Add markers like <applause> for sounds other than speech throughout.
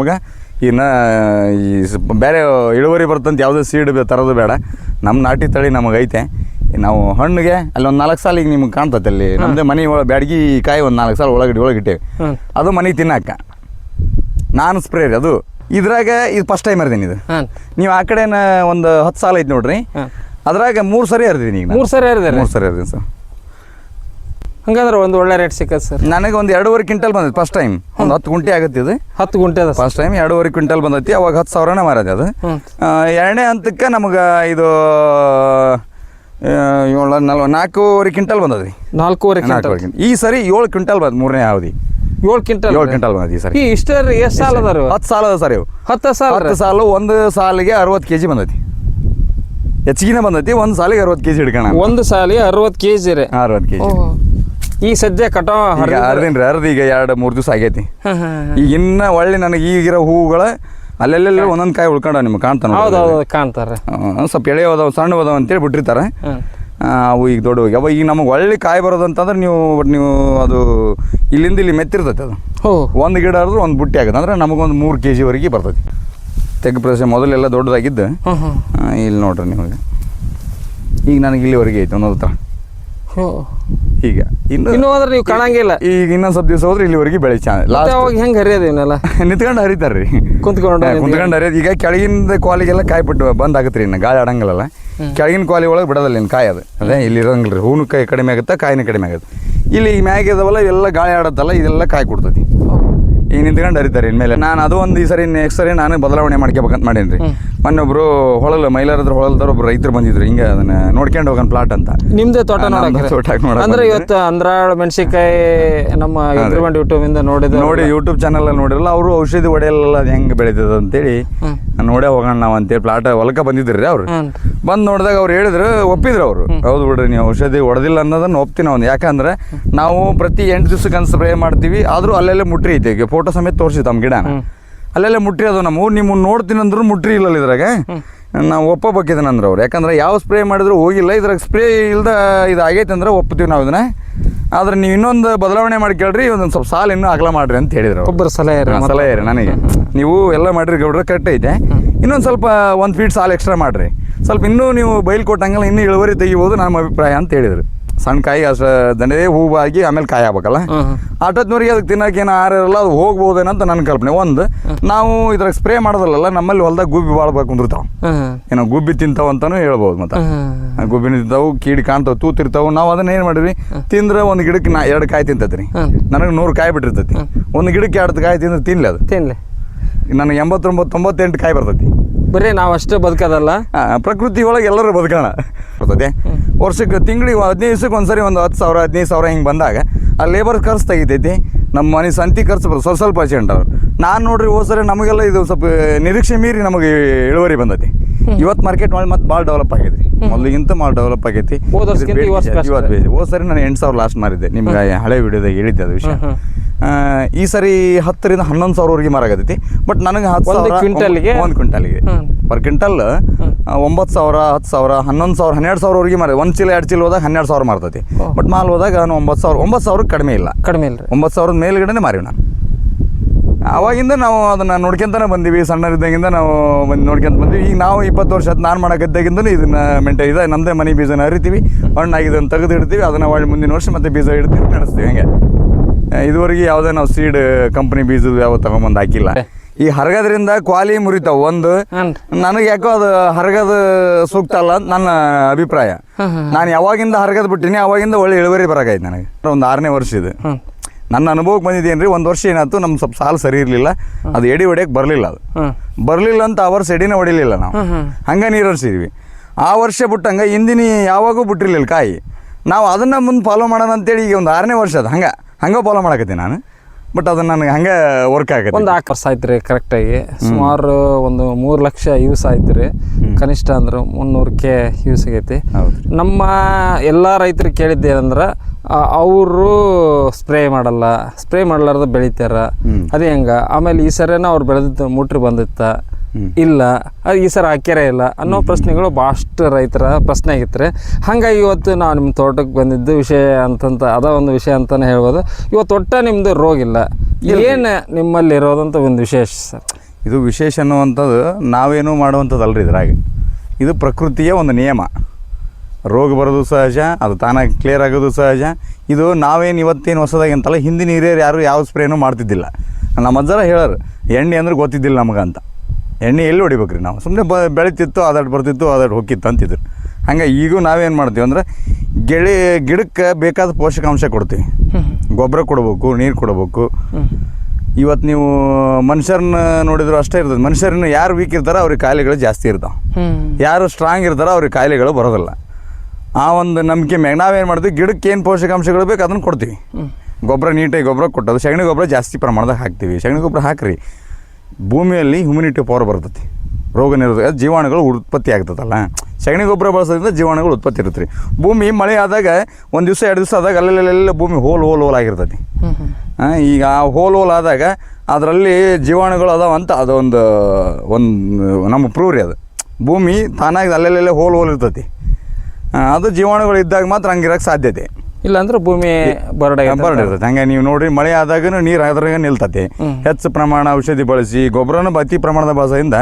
ನಮಗೆ. ಇನ್ನು ಈ ಬೇರೆ ಇಳುವರಿ ಬರ್ತಂತ ಯಾವುದೇ ಸೀಡ್ ತರೋದು ಬೇಡ. ನಮ್ಮ ನಾಟಿ ತಳಿ ನಮಗೆ ಐತೆ ನಾವು ಹಣ್ಣಿಗೆ ಅಲ್ಲಿ ಒಂದು ನಾಲ್ಕು ಸಾಲ ಈಗ ನಿಮ್ಗೆ ಕಾಣ್ತೈತೆ ಅಲ್ಲಿ. ನಮ್ಮದೇ ಮನೆ ಒಳಗೆ ಬ್ಯಾಡಗಿ ಕಾಯಿ ಒಂದು ನಾಲ್ಕು ಸಾಲ ಒಳಗಡೆ ಒಳಗಿಟ್ಟೇವೆ. ಅದು ಮನೆ ತಿನ್ನಾಕ. ನಾನು ಸ್ಪ್ರೇ ರೀ ಅದು. ಇದ್ರಾಗ ಇದು ಫಸ್ಟ್ ಟೈಮ್ ಹರಿದೀನಿ ಇದು. ನೀವು ಆ ಕಡೆನ ಒಂದು ಹತ್ತು ಸಾಲ ಐತೆ ನೋಡ್ರಿ. ಅದ್ರಾಗ ಮೂರು ಸರಿ ಹರಿದೀನಿ ಈಗ ಮೂರು ಸರಿ ಹರಿದೆ ಮೂರು ಸರಿ ಹರಿದೀನಿ ಸರ್. ಹಂಗಂದ್ರೆ ಒಂದು ಒಳ್ಳೆ ರೇಟ್ ಸಿಕ್ಕತ್ತೆ ಸರ್ ನನಗೆ ಒಂದು ಎರಡೂವರೆ ಕ್ವಿಂಟಲ್ ಬಂದೈತೆ ಫಸ್ಟ್ ಟೈಮ್ ಒಂದು ಹತ್ತು ಗುಂಟೆ ಆಗುತ್ತೆ ಇದು. ಹತ್ತು ಗುಂಟೆ ಅದ ಫಸ್ಟ್ ಟೈಮ್ ಎರಡೂವರೆ ಕ್ವಿಂಟಲ್ ಬಂದೈತಿ ಅವಾಗ ಹತ್ತು ಸಾವಿರನೇ ಮಾರದೆ ಅದು. ಎರಡನೇ ಹಂತಕ್ಕೆ ನಮಗೆ ಇದು ಏಳು ನಲ್ವ ನಾಲ್ಕೂವರೆ ಕ್ವಿಂಟಲ್ ಬಂದದ್ರಿ ನಾಲ್ಕೂವರೆ ನಾಲ್ಕೂವರೆ ಕ್ವಿಂಟಲ್. ಈ ಸರಿ ಏಳು ಕ್ವಿಂಟಲ್ ಬಂದ ಮೂರನೇ ಅವಧಿ. ಏಳು ಕ್ವಿಂಟಲ್ ಏಳು ಕ್ವಿಂಟಲ್ ಬಂದಿ ಈ ಸರಿ. ಇಷ್ಟೇ ಎಷ್ಟು ಸಾಲ ಅದಾರ ಹತ್ತು ಸಾಲ ಅದ ಸರ್ ಇವು. ಹತ್ತು ಸಾವಿರ ಹತ್ತು ಸಾಲು ಒಂದು ಸಾಲಿಗೆ ಅರವತ್ತು ಕೆ ಜಿ ಬಂದೈತಿ. ಹೆಚ್ಚಿಗೆ ಬಂದೈತಿ ಒಂದು ಸಾಲಿಗೆ ಅರವತ್ತು ಕೆ ಜಿ ಹಿಡ್ಕೋಣ ಒಂದು ಸಾಲಿಗೆ ಅರವತ್ತು ಕೆ ಜಿ ರೀ. ಅರವತ್ತು ಕೆ ಜಿ ಈಗ ಸದ್ಯ ಕಟಾವ ಈಗ ಅರ್ದಿನ ರೀ ಈಗ ಎರಡು ಮೂರು ದಿವಸ ಆಗೈತಿ. ಈಗ ಇನ್ನ ಒಳ್ಳೆ ನನಗೆ ಈಗಿರೋ ಹೂವುಗಳ ಅಲ್ಲೆಲ್ಲೆಲ್ಲ ಒಂದೊಂದು ಕಾಯಿ ಉಳ್ಕೊಂಡ ನಿಮ್ಗೆ ಕಾಣ್ತಾನೆ ಹೌದು ಹೌದು ಕಾಣ್ತಾರೆ. ಸ್ವಲ್ಪ ಎಳೆ ಅದಾವ ಸಣ್ಣ ಅದಾವ ಅಂತೇಳಿ ಬಿಟ್ಟಿರ್ತಾರೆ. ಅವು ಈಗ ದೊಡ್ಡ ಅವ ಈಗ ನಮಗೆ ಒಳ್ಳೆ ಕಾಯಿ ಬರೋದಂತಂದ್ರೆ ನೀವು ಬಟ್ ನೀವು ಅದು ಇಲ್ಲಿಂದ ಇಲ್ಲಿ ಮೆತ್ತಿರ್ತೈತೆ ಅದು. ಹ್ಞೂ ಒಂದು ಗಿಡ ಹರಿದ್ರೆ ಒಂದು ಬುಟ್ಟಿ ಆಗುತ್ತೆ. ಅಂದ್ರೆ ನಮಗೊಂದು ಮೂರು ಕೆ ಜಿವರೆಗೆ ಬರ್ತೈತಿ. ತೆಗ್ಗು ಪ್ರದೇಶ ಮೊದಲೆಲ್ಲ ದೊಡ್ಡದಾಗಿದ್ದು. ಇಲ್ಲಿ ನೋಡ್ರಿ ನಿಮಗೆ ಈಗ ನನಗೆ ಇಲ್ಲಿವರೆಗೆ ಐತೆ ಒಂದೊಂದು ಹತ್ರ. ಈಗ ಇನ್ನು ಇನ್ನೂ ಅಂದ್ರೆ ನೀವು ಕಾಣಂಗಿಲ್ಲ. ಈಗ ಇನ್ನೊಂದು ಸ್ವಲ್ಪ ದಿವಸ ಹೋದ್ರೆ ಇಲ್ಲಿವರೆಗೆ ಬೆಳೆ ಚಾನ ಲಾಸ್ಟ್ ಅವಾಗ ಹೆಂಗೆ ಹರಿಯೋದು ಇವನ್ನೆಲ್ಲ? <laughs> ನಿಂತ್ಕೊಂಡು ರೀ ಕುಂತ್ಕೊಂಡು ಕುಂತ್ಕೊಂಡು ಹರಿಯೋದು. ಈಗ ಕೆಳಗಿನ ಕ್ವಾಲಿಗೆಲ್ಲ ಕಾಯಿ ಬಿಟ್ಟು ಬಂದ್ ಆಗತ್ತೆ ರೀ ಇನ್ನು ಗಾಳಿ ಆಡಂಗಿಲ್ಲಲ್ಲ. ಕೆಳಗಿನ ಕ್ವಾಲಿ ಒಳಗೆ ಬಿಡೋದಲ್ಲ ಇನ್ನು ಕಾಯಿ ಅದು. ಅದೇ ಇಲ್ಲಿ ಇರಂಗಿಲ್ಲ ರೀ ಹೂನು ಕಾಯಿ ಕಡಿಮೆ ಆಗುತ್ತೆ ಕಾಯಿನ ಕಡಿಮೆ ಆಗುತ್ತೆ. ಇಲ್ಲಿ ಮ್ಯಾಗ ಇದಾವಲ್ಲ ಎಲ್ಲ ಗಾಳಿ ಆಡತ್ತಲ್ಲ ಇದೆಲ್ಲ ಕಾಯಿ ಕೊಡ್ತೈತಿ. ಈಗ ನಿಂತ್ಕೊಂಡು ಅರಿತಾರೆ ಇನ್ಮೇಲೆ. ನಾನು ಅದು ಒಂದು ಈ ಸರಿ ನೆಕ್ಸ್ಟ್ ಸರಿ ನಾನು ಬದಲಾವಣೆ ಮಾಡ್ಕೋಬೇಕಂತ ಮಾಡೀನಿ ರೀ ಮೊನ್ನೆ ಒಬ್ರು ಹೊಳಲ್ ಮೈಲಾರದ್ರ ಹೊಳಲ್ದವ್ರು ಒಬ್ರು ರೈತರು ಬಂದಿದ್ರು. ಹಿಂಗೆ ಅದನ್ನ ನೋಡ್ಕೊಂಡು ಹೋಗೋಣ ಪ್ಲಾಟ್ ಅಂತ. ನಿಮ್ದೇ ತೋಟ ನೋಡಕ್ ಅಂದ್ರೆ ಇವತ್ತು ಅಂದ್ರಾಳ ಮೆಣಸಿಕಾಯಿ ನಮ್ಮ ಇದ್ರಬಂಡ್ ಯೂಟ್ಯೂಬ್ ಇಂದ ನೋಡಿದ ನೋಡಿ ಯೂಟ್ಯೂಬ್ ಚಾನಲ್ ನೋಡಿರಲ್ಲ ಅವರು ಔಷಧಿ ಹೊಡೆಯಲ್ಲ ಅದು ಹೆಂಗೆ ಬೆಳೀತದ ಅಂತೇಳಿ. ನೋಡೇ ಹೋಗೋಣ ನಾವು ಅಂತೇಳಿ ಪ್ಲಾಟ್ ಹೊಲಕ್ಕೆ ಬಂದಿದ್ರಿ ಅವ್ರು. ಬಂದ್ ನೋಡಿದಾಗ ಅವ್ರು ಹೇಳಿದ್ರು ಒಪ್ಪಿದ್ರು ಅವರು. ಹೌದು ಬಿಡ್ರಿ ನೀವು ಔಷಧಿ ಹೊಡೆದಿಲ್ಲ ಅನ್ನೋದನ್ನ ಒಪ್ತೀನಿ ಅವ್ನು ಯಾಕಂದ್ರೆ ನಾವು ಪ್ರತಿ ಎಂಟು ದಿವ್ಸಕ್ಕೆ ಸ್ಪ್ರೇ ಮಾಡ್ತೀವಿ ಆದರೂ ಅಲ್ಲೆಲ್ಲ ಮುಟ್ರಿ ಐತೆ ಫೋಟೋ ಸಮೇತ ತೋರಿಸಿ ತಮ್ಮ ಗಿಡನ. ಅಲ್ಲೆಲ್ಲ ಮುಟ್ರಿ ಅದು ನಮ್ಮ ನಿಮ್ಮನ್ನು ನೋಡ್ತೀನಿ ಅಂದ್ರು ಮುಟ್ರಿ ಇಲ್ಲ ಇದ್ರಾಗ. ನಾವು ಒಪ್ಪ ಅಂದ್ರೆ ಅವ್ರು. ಯಾಕಂದ್ರೆ ಯಾವ ಸ್ಪ್ರೇ ಮಾಡಿದ್ರು ಹೋಗಿಲ್ಲ ಇದ್ರಾಗ ಸ್ಪ್ರೇ ಇಲ್ದ ಇದು ಆಗೈತೆ ಅಂದ್ರೆ ಒಪ್ತೀವಿ ನಾವು ಇದನ್ನ. ಆದ್ರೆ ನೀವು ಇನ್ನೊಂದು ಬದಲಾವಣೆ ಮಾಡಿ ಕೇಳ್ರಿ ಒಂದೊಂದು ಸ್ವಲ್ಪ ಸಾಲ ಇನ್ನೂ ಅಗಲ ಮಾಡ್ರಿ ಅಂತ ಹೇಳಿದ್ರು ಒಬ್ಬರು ಸಲಹೆ ಸಲಹೆ ರೀ ನನಗೆ. ನೀವು ಎಲ್ಲ ಮಾಡಿರಿ ಗೌಡ್ರ ಕರೆಕ್ಟ್ ಐತೆ. ಇನ್ನೊಂದು ಸ್ವಲ್ಪ ಒಂದು ಫೀಟ್ ಸಾಲ ಎಕ್ಸ್ಟ್ರಾ ಮಾಡಿರಿ. ಸ್ವಲ್ಪ ಇನ್ನೂ ನೀವು ಬೈಲ್ ಕೊಟ್ಟಂಗಲ್ಲ ಇನ್ನೂ ಇಳುವರಿ ತೆಗಿಬೋದು ನಮ್ಮ ಅಭಿಪ್ರಾಯ ಅಂತ ಹೇಳಿದ್ರು. ಸಣ್ಣ ಕಾಯಿ ಅಷ್ಟು ದಂಡೆ ಹೂವು ಆಗಿ ಆಮೇಲೆ ಕಾಯಿ ಆಗ್ಬೇಕಲ್ಲ. ಅದಕ್ಕೆ ತಿನ್ನೋಕೆ ಏನು ಆಹಾರ ಇರಲ್ಲ ಅದು ಹೋಗ್ಬೋದೇನಂತ ನನ್ನ ಕಲ್ಪನೆ. ಒಂದು ನಾವು ಇದ್ರಾಗ ಸ್ಪ್ರೇ ಮಾಡೋದಲ್ಲ ನಮ್ಮಲ್ಲಿ ಹೊಲ್ದಾಗ ಗುಬ್ಬಿ ಬಾಳ್ಬೇಕು ಕುಂದಿರ್ತಾವೆ ಏನೋ ಗುಬ್ಬಿ ತಿಂತಾವ ಅಂತಾನು ಹೇಳ್ಬೋದು ಮತ್ತೆ. ಗುಬ್ಬಿನ ತಿಂತಾವು ಕೀಡಿ ಕಾಣ್ತಾವೆ ತೂತಿರ್ತಾವು. ನಾವು ಅದನ್ನ ಏನು ಮಾಡಿರಿ ತಿಂದ್ರೆ ಒಂದು ಗಿಡಕ್ಕೆ ನಾ ಎರಡು ಕಾಯಿ ತಿಂತೈತಿ ರೀ. ನನಗೆ ನೂರು ಕಾಯಿ ಬಿಟ್ಟಿರ್ತೈತಿ. ಒಂದು ಗಿಡಕ್ಕೆ ಎರಡು ಕಾಯಿ ತಿಂದ್ರೆ ತಿನ್ಲಿ ಅದು. ತಿನ್ಲಿ. ನನಗೆ ಎಂಬತ್ತೊಂಬತ್ತು ತೊಂಬತ್ತೆಂಟು ಕಾಯಿ ಬರ್ತೈತಿ. ಬರೀ ನಾವು ಅಷ್ಟೇ ಬದುಕೋದಲ್ಲ? ಪ್ರಕೃತಿ ಒಳಗೆ ಎಲ್ಲರೂ ಬದುಕೋಣ ಬರ್ತದೆ ವರ್ಷಕ್ಕೆ ತಿಂಗಳಿಗೆ ಹದಿನೈದು ದಿವ್ಸಕ್ಕೆ ಒಂದ್ಸರಿ ಒಂದು ಹತ್ತು ಸಾವಿರ ಹದಿನೈದು ಸಾವಿರ ಹಿಂಗೆ ಬಂದಾಗ ಆ ಲೇಬರ್ ಖರ್ಚು ತೆಗಿತೈತಿ. ನಮ್ಮ ಮನೆ ಸಂತಿ ಖರ್ಚು ಬರ್ತದೆ ಸ್ವಲ್ಪ ಸ್ವಲ್ಪ ಹಚ್ಕೊಂಡವ್ರು ನಾನು ನೋಡ್ರಿ ಹೋದ ಸರಿ ನಮಗೆಲ್ಲ ಇದು ಸ್ವಲ್ಪ ನಿರೀಕ್ಷೆ ಮೀರಿ ನಮಗೆ ಇಳುವರಿ ಬಂದೈತಿ. ಇವತ್ತು ಮಾರ್ಕೆಟ್ ಮಾಡಿ ಮತ್ತೆ ಭಾಳ ಡೆವಲಪ್ ಆಗೈತಿ ಮೊದಲಿಗಿಂತ ಭಾಳ ಡೆವಲಪ್ ಆಗೈತಿ. ಹೋದ ಸರಿ ನಾನು ಎಂಟು ಸಾವಿರ ಲಾಸ್ಟ್ ಮಾರಿದ್ದೆ. ನಿಮ್ಗೆ ಹಳೆ ವಿಡಿಯೋದಾಗ ಹೇಳಿದ್ದೆ ಅದು ವಿಷಯ. ಈ ಸರಿ ಹತ್ತರಿಂದ ಹನ್ನೊಂದು ಸಾವಿರವರೆಗೆ ಮಾರಾಗತ್ತೈತಿ ಬಟ್ ನನಗೆ ಹತ್ತು ಒಂದು ಸಾವಿರ ಕ್ವಿಂಟಲ್ಗೆ? ಒಂದು ಕ್ವಿಂಟಲ್ಗೆ. ಪರ್ ಕ್ವಿಂಟಲ್ ಒಂಬತ್ತು ಸಾವಿರ ಹತ್ತು ಸಾವಿರ ಹನ್ನೊಂದು ಸಾವಿರ ಹನ್ನೆರಡು ಸಾವಿರವರೆಗೆ ಮಾರಿ ಒಂದು ಚೀಲ ಎರಡು ಚೀಲ ಹೋದಾಗ ಹನ್ನೆರಡು ಸಾವಿರ ಮಾರ್ತೈತಿ. ಬಟ್ ಮಾಲ್ ಹೋದಾಗ ನಾನು ಒಂಬತ್ತು ಸಾವಿರ ಒಂಬತ್ತು ಸಾವಿರಕ್ಕೆ ಕಡಿಮೆ ಇಲ್ಲ. ಕಡಿಮೆ ಇಲ್ಲ ಒಂಬತ್ತು ಸಾವಿರದ ಮೇಲ್ಗಡೆನೇ ಮಾರಿವಿ ನಾನು. ಅವಾಗಿಂದ ನಾವು ಅದನ್ನು ನೋಡ್ಕೊಂತಾನೆ ಬಂದೀವಿ. ಸಣ್ಣರಿದ್ದಾಗಿಂದ ನಾವು ಬಂದು ನೋಡ್ಕೊಂತ ಬಂದೀವಿ. ಈಗ ನಾವು ಇಪ್ಪತ್ತು ವರ್ಷ ನಾನು ಮಾಡೋಕ್ಕಿದ್ದಾಗಿಂದನೂ ಇದನ್ನ ಮೇಂಟೈನ್ ಇದೆ ನಮ್ಮದೇ ಮನೆ ಬೀಜನ ಹರಿತೀವಿ. ಹಣ್ಣಾಗಿದೆ ಇದನ್ನ ತೆಗೆದು ಇಡ್ತೀವಿ ಅದನ್ನು ಒಳ್ಳೆ ಮುಂದಿನ ವರ್ಷ ಮತ್ತೆ ಬೀಜ ಇಡ್ತೀವಿ ನಡೆಸ್ತೀವಿ ಹಂಗೆ. ಇದುವರೆಗೆ ಯಾವುದೇ ನಾವು ಸೀಡ್ ಕಂಪ್ನಿ ಬೀಜದ ಯಾವ ತಗೊಂಬಂದು ಹಾಕಿಲ್ಲ. ಈ ಹರಗದ್ರಿಂದ ಕ್ವಾಲಿ ಮುರಿತಾವ ಒಂದು. ನನಗೆ ಯಾಕೋ ಅದು ಹರಗದ ಸೂಕ್ತ ಅಲ್ಲ ಅಂತ ನನ್ನ ಅಭಿಪ್ರಾಯ. ನಾನು ಯಾವಾಗಿಂದ ಹರಗದ್ ಬಿಟ್ಟಿನಿ ಅವಾಗಿಂದ ಒಳ್ಳೆ ಇಳುವರಿ ಬರಾಗೈತೆ ನನಗೆ. ಒಂದು ಆರನೇ ವರ್ಷ ಇದು. ನನ್ನ ಅನುಭವಕ್ಕೆ ಬಂದಿದ್ದೇನ್ರಿ ಒಂದು ವರ್ಷ ಏನಾಯ್ತು ನಮ್ಮ ಸ್ವಲ್ಪ ಸಾಲ ಸರಿ ಇರಲಿಲ್ಲ. ಅದು ಎಡಿ ಹೊಡೆಯಕ್ಕೆ ಬರಲಿಲ್ಲ ಅದು. ಬರಲಿಲ್ಲ ಅಂತ ಆ ವರ್ಷ ಎಡಿನೇ ಹೊಡಿಲಿಲ್ಲ ನಾವು. ಹಂಗೆ ನೀರು ಹರಿಸಿದ್ವಿ. ಆ ವರ್ಷ ಬಿಟ್ಟಂಗೆ ಹಿಂದಿನ ಯಾವಾಗೂ ಬಿಟ್ಟಿರ್ಲಿಲ್ಲ ಕಾಯಿ. ನಾವು ಅದನ್ನು ಮುಂದೆ ಫಾಲೋ ಮಾಡೋಣ ಅಂತೇಳಿ ಈಗ ಒಂದು ಆರನೇ ವರ್ಷ ಅದು ಹಂಗೆ. ಹಂಗೆ ಫಾಲೋ ಮಾಡಕತ್ತೀನಿ ನಾನು. ಬಟ್ ಅದು ನನಗೆ ಹಂಗೆ ವರ್ಕ್ ಆಗತ್ತೆ. ಒಂದು ನಾಲ್ಕು ವರ್ಷ ಆಯ್ತು ರೀ ಕರೆಕ್ಟಾಗಿ ಸುಮಾರು ಒಂದು ಮೂರು ಲಕ್ಷ ಯೂಸ್ ಆಯ್ತು ರೀ ಕನಿಷ್ಠ ಅಂದ್ರೆ ಮುನ್ನೂರು ಕೆ ಯೂಸ್ ಆಗೈತಿ ನಮ್ಮ ಎಲ್ಲ ರೈತರು ಕೇಳಿದ್ದೇನೆಂದ್ರೆ ಅವರು ಸ್ಪ್ರೇ ಮಾಡಲ್ಲ. ಸ್ಪ್ರೇ ಮಾಡಲಾರ್ದ ಬೆಳಿತಾರ. ಅದೇ ಹೆಂಗ? ಆಮೇಲೆ ಈ ಸರಿನ ಅವ್ರು ಬೆಳೆದಿದ್ದು ಮುಟ್ರಿ ಬಂದಿತ್ತ. ಇಲ್ಲ. ಈ ಸರ್ ಹಾಕ್ಯಾರೇ ಇಲ್ಲ. ಅನ್ನೋ ಪ್ರಶ್ನೆಗಳು ಭಾಳಷ್ಟು ರೈತರ ಪ್ರಶ್ನೆ ಆಗಿತ್ತು ಹಾಗಾಗಿ ಇವತ್ತು ನಾವು ನಿಮ್ಮ ತೋಟಕ್ಕೆ ಬಂದಿದ್ದು ವಿಷಯ ಅಂತಂತ ಅದ ಒಂದು ವಿಷಯ ಅಂತಲೇ ಹೇಳ್ಬೋದು. ಇವತ್ತು ಒಟ್ಟ ನಿಮ್ಮದು ರೋಗ ಇಲ್ಲ. ಏನು ನಿಮ್ಮಲ್ಲಿ ಇರೋದಂತ ಒಂದು ವಿಶೇಷ ಸರ್? ಇದು ವಿಶೇಷ ಅನ್ನುವಂಥದ್ದು ನಾವೇನು ಮಾಡುವಂಥದ್ದಲ್ರಿ ಇದ್ರಾಗ. ಇದು ಪ್ರಕೃತಿಯ ಒಂದು ನಿಯಮ. ರೋಗ ಬರೋದು ಸಹಜ ಅದು ತಾನಾಗಿ ಕ್ಲಿಯರ್ ಆಗೋದು ಸಹಜ. ಇದು ನಾವೇನು ಇವತ್ತೇನು ಹೊಸದಾಗಿ ಅಂತಲ್ಲ ಹಿಂದಿನ ಹಿರಿಯರು ಯಾರು ಯಾವ ಸ್ಪ್ರೇನೂ ಮಾಡ್ತಿದ್ದಿಲ್ಲ. ನಮ್ಮ ಅಜ್ಜರ ಹೇಳರು ಎಣ್ಣೆ ಅಂದ್ರೆ ಗೊತ್ತಿದ್ದಿಲ್ಲ ನಮಗಂತ. ಎಣ್ಣೆ ಎಲ್ಲಿ ಹೊಡಿಬೇಕ್ರಿ ನಾವು? ಸುಮ್ಮನೆ ಬ ಬೆಳೀತಿತ್ತು ಅದಾಡ್ ಬರ್ತಿತ್ತು ಅದಾಡ್ ಹೋಗಿತ್ತು ಅಂತಿದ್ರು. ಹಂಗೆ ಈಗೂ ನಾವೇನು ಮಾಡ್ತೀವಿ ಅಂದ್ರೆ ಗೆಳೆ ಗಿಡಕ್ಕೆ ಬೇಕಾದ ಪೋಷಕಾಂಶ ಕೊಡ್ತೀವಿ. ಗೊಬ್ಬರ ಕೊಡಬೇಕು ನೀರು ಕೊಡಬೇಕು. ಇವತ್ತು ನೀವು ಮನುಷ್ಯರನ್ನ ನೋಡಿದ್ರು ಅಷ್ಟೇ ಇರ್ತದೆ. ಮನುಷ್ಯರನ್ನ ಯಾರು ವೀಕ್ ಇರ್ತಾರೋ ಅವ್ರಿಗೆ ಕಾಯಿಲೆಗಳು ಜಾಸ್ತಿ ಇರ್ತಾವೆ. ಯಾರು ಸ್ಟ್ರಾಂಗ್ ಇರ್ತಾರೋ ಅವ್ರಿಗೆ ಕಾಯಿಲೆಗಳು ಬರೋದಿಲ್ಲ. ಆ ಒಂದು ನಂಬಿಕೆ ಮ್ಯಾಗ ನಾವೇನು ಮಾಡ್ತೀವಿ? ಗಿಡಕ್ಕೆ ಏನು ಪೋಷಕಾಂಶಗಳು ಬೇಕು ಅದನ್ನು ಕೊಡ್ತೀವಿ. ಗೊಬ್ಬರ ನೀಟಾಗಿ ಗೊಬ್ಬರ ಕೊಟ್ಟದು ಸಗಣಿ ಗೊಬ್ಬರ ಜಾಸ್ತಿ ಪ್ರಮಾಣದಾಗ ಹಾಕ್ತೀವಿ. ಸಗಣಿ ಗೊಬ್ಬರ ಹಾಕ್ರಿ. ಭೂಮಿಯಲ್ಲಿ ಹ್ಯುಮಿನಿಟಿ ಪವರ್ ಬರ್ತೈತಿ. ರೋಗ ನಿರೋಧಕ ಜೀವಾಣುಗಳು ಉತ್ಪತ್ತಿ ಆಗ್ತದಲ್ಲ ಸಗಣಿ ಗೊಬ್ಬರ ಬಳಸೋದ್ರಿಂದ ಜೀವಾಣುಗಳು ಉತ್ಪತ್ತಿ ಇರುತ್ತೆ ರೀ ಭೂಮಿ ಮಳೆ ಆದಾಗ, ಒಂದು ದಿವಸ, ಎರಡು ದಿವಸ ಆದಾಗ ಅಲ್ಲೆಲ್ಲೆಲ್ಲ ಭೂಮಿ ಹೋಲ್ ಹೋಲ್ ಹೋಲ್ ಆಗಿರ್ತೈತಿ. ಈಗ ಆ ಹೋಲ್ ಹೋಲ್ ಆದಾಗ ಅದರಲ್ಲಿ ಜೀವಾಣುಗಳು ಅದಾವ ಅಂತ ಅದೊಂದು ಒಂದು ನಮ್ಮ ಪ್ರೂವ್ ರೀ ಅದು. ಭೂಮಿ ತಾನಾಗಿ ಅಲ್ಲೆಲ್ಲೆಲ್ಲ ಹೋಲ್ ಹೋಲ್ ಇರ್ತೈತಿ. ಅದು ಜೀವಾಣುಗಳು ಇದ್ದಾಗ ಮಾತ್ರ ಹಂಗಿರೋಕ್ಕೆ ಸಾಧ್ಯತೆ. ಇಲ್ಲ ಅಂದ್ರೆ ಭೂಮಿ ಬರಡ ಬರ್ಡ್ ಇರ್ತೈತೆ ಹಂಗೆ ನೀವು ನೋಡ್ರಿ ಮಳೆ ಆದಾಗ ನೀರು ಅದ್ರಾಗ ನಿಲ್ತತಿ. ಹೆಚ್ಚು ಪ್ರಮಾಣ ಔಷಧಿ ಬಳಸಿ ಗೊಬ್ಬರನ ಅತಿ ಪ್ರಮಾಣದ ಬಳಸೋದ್ರಿಂದ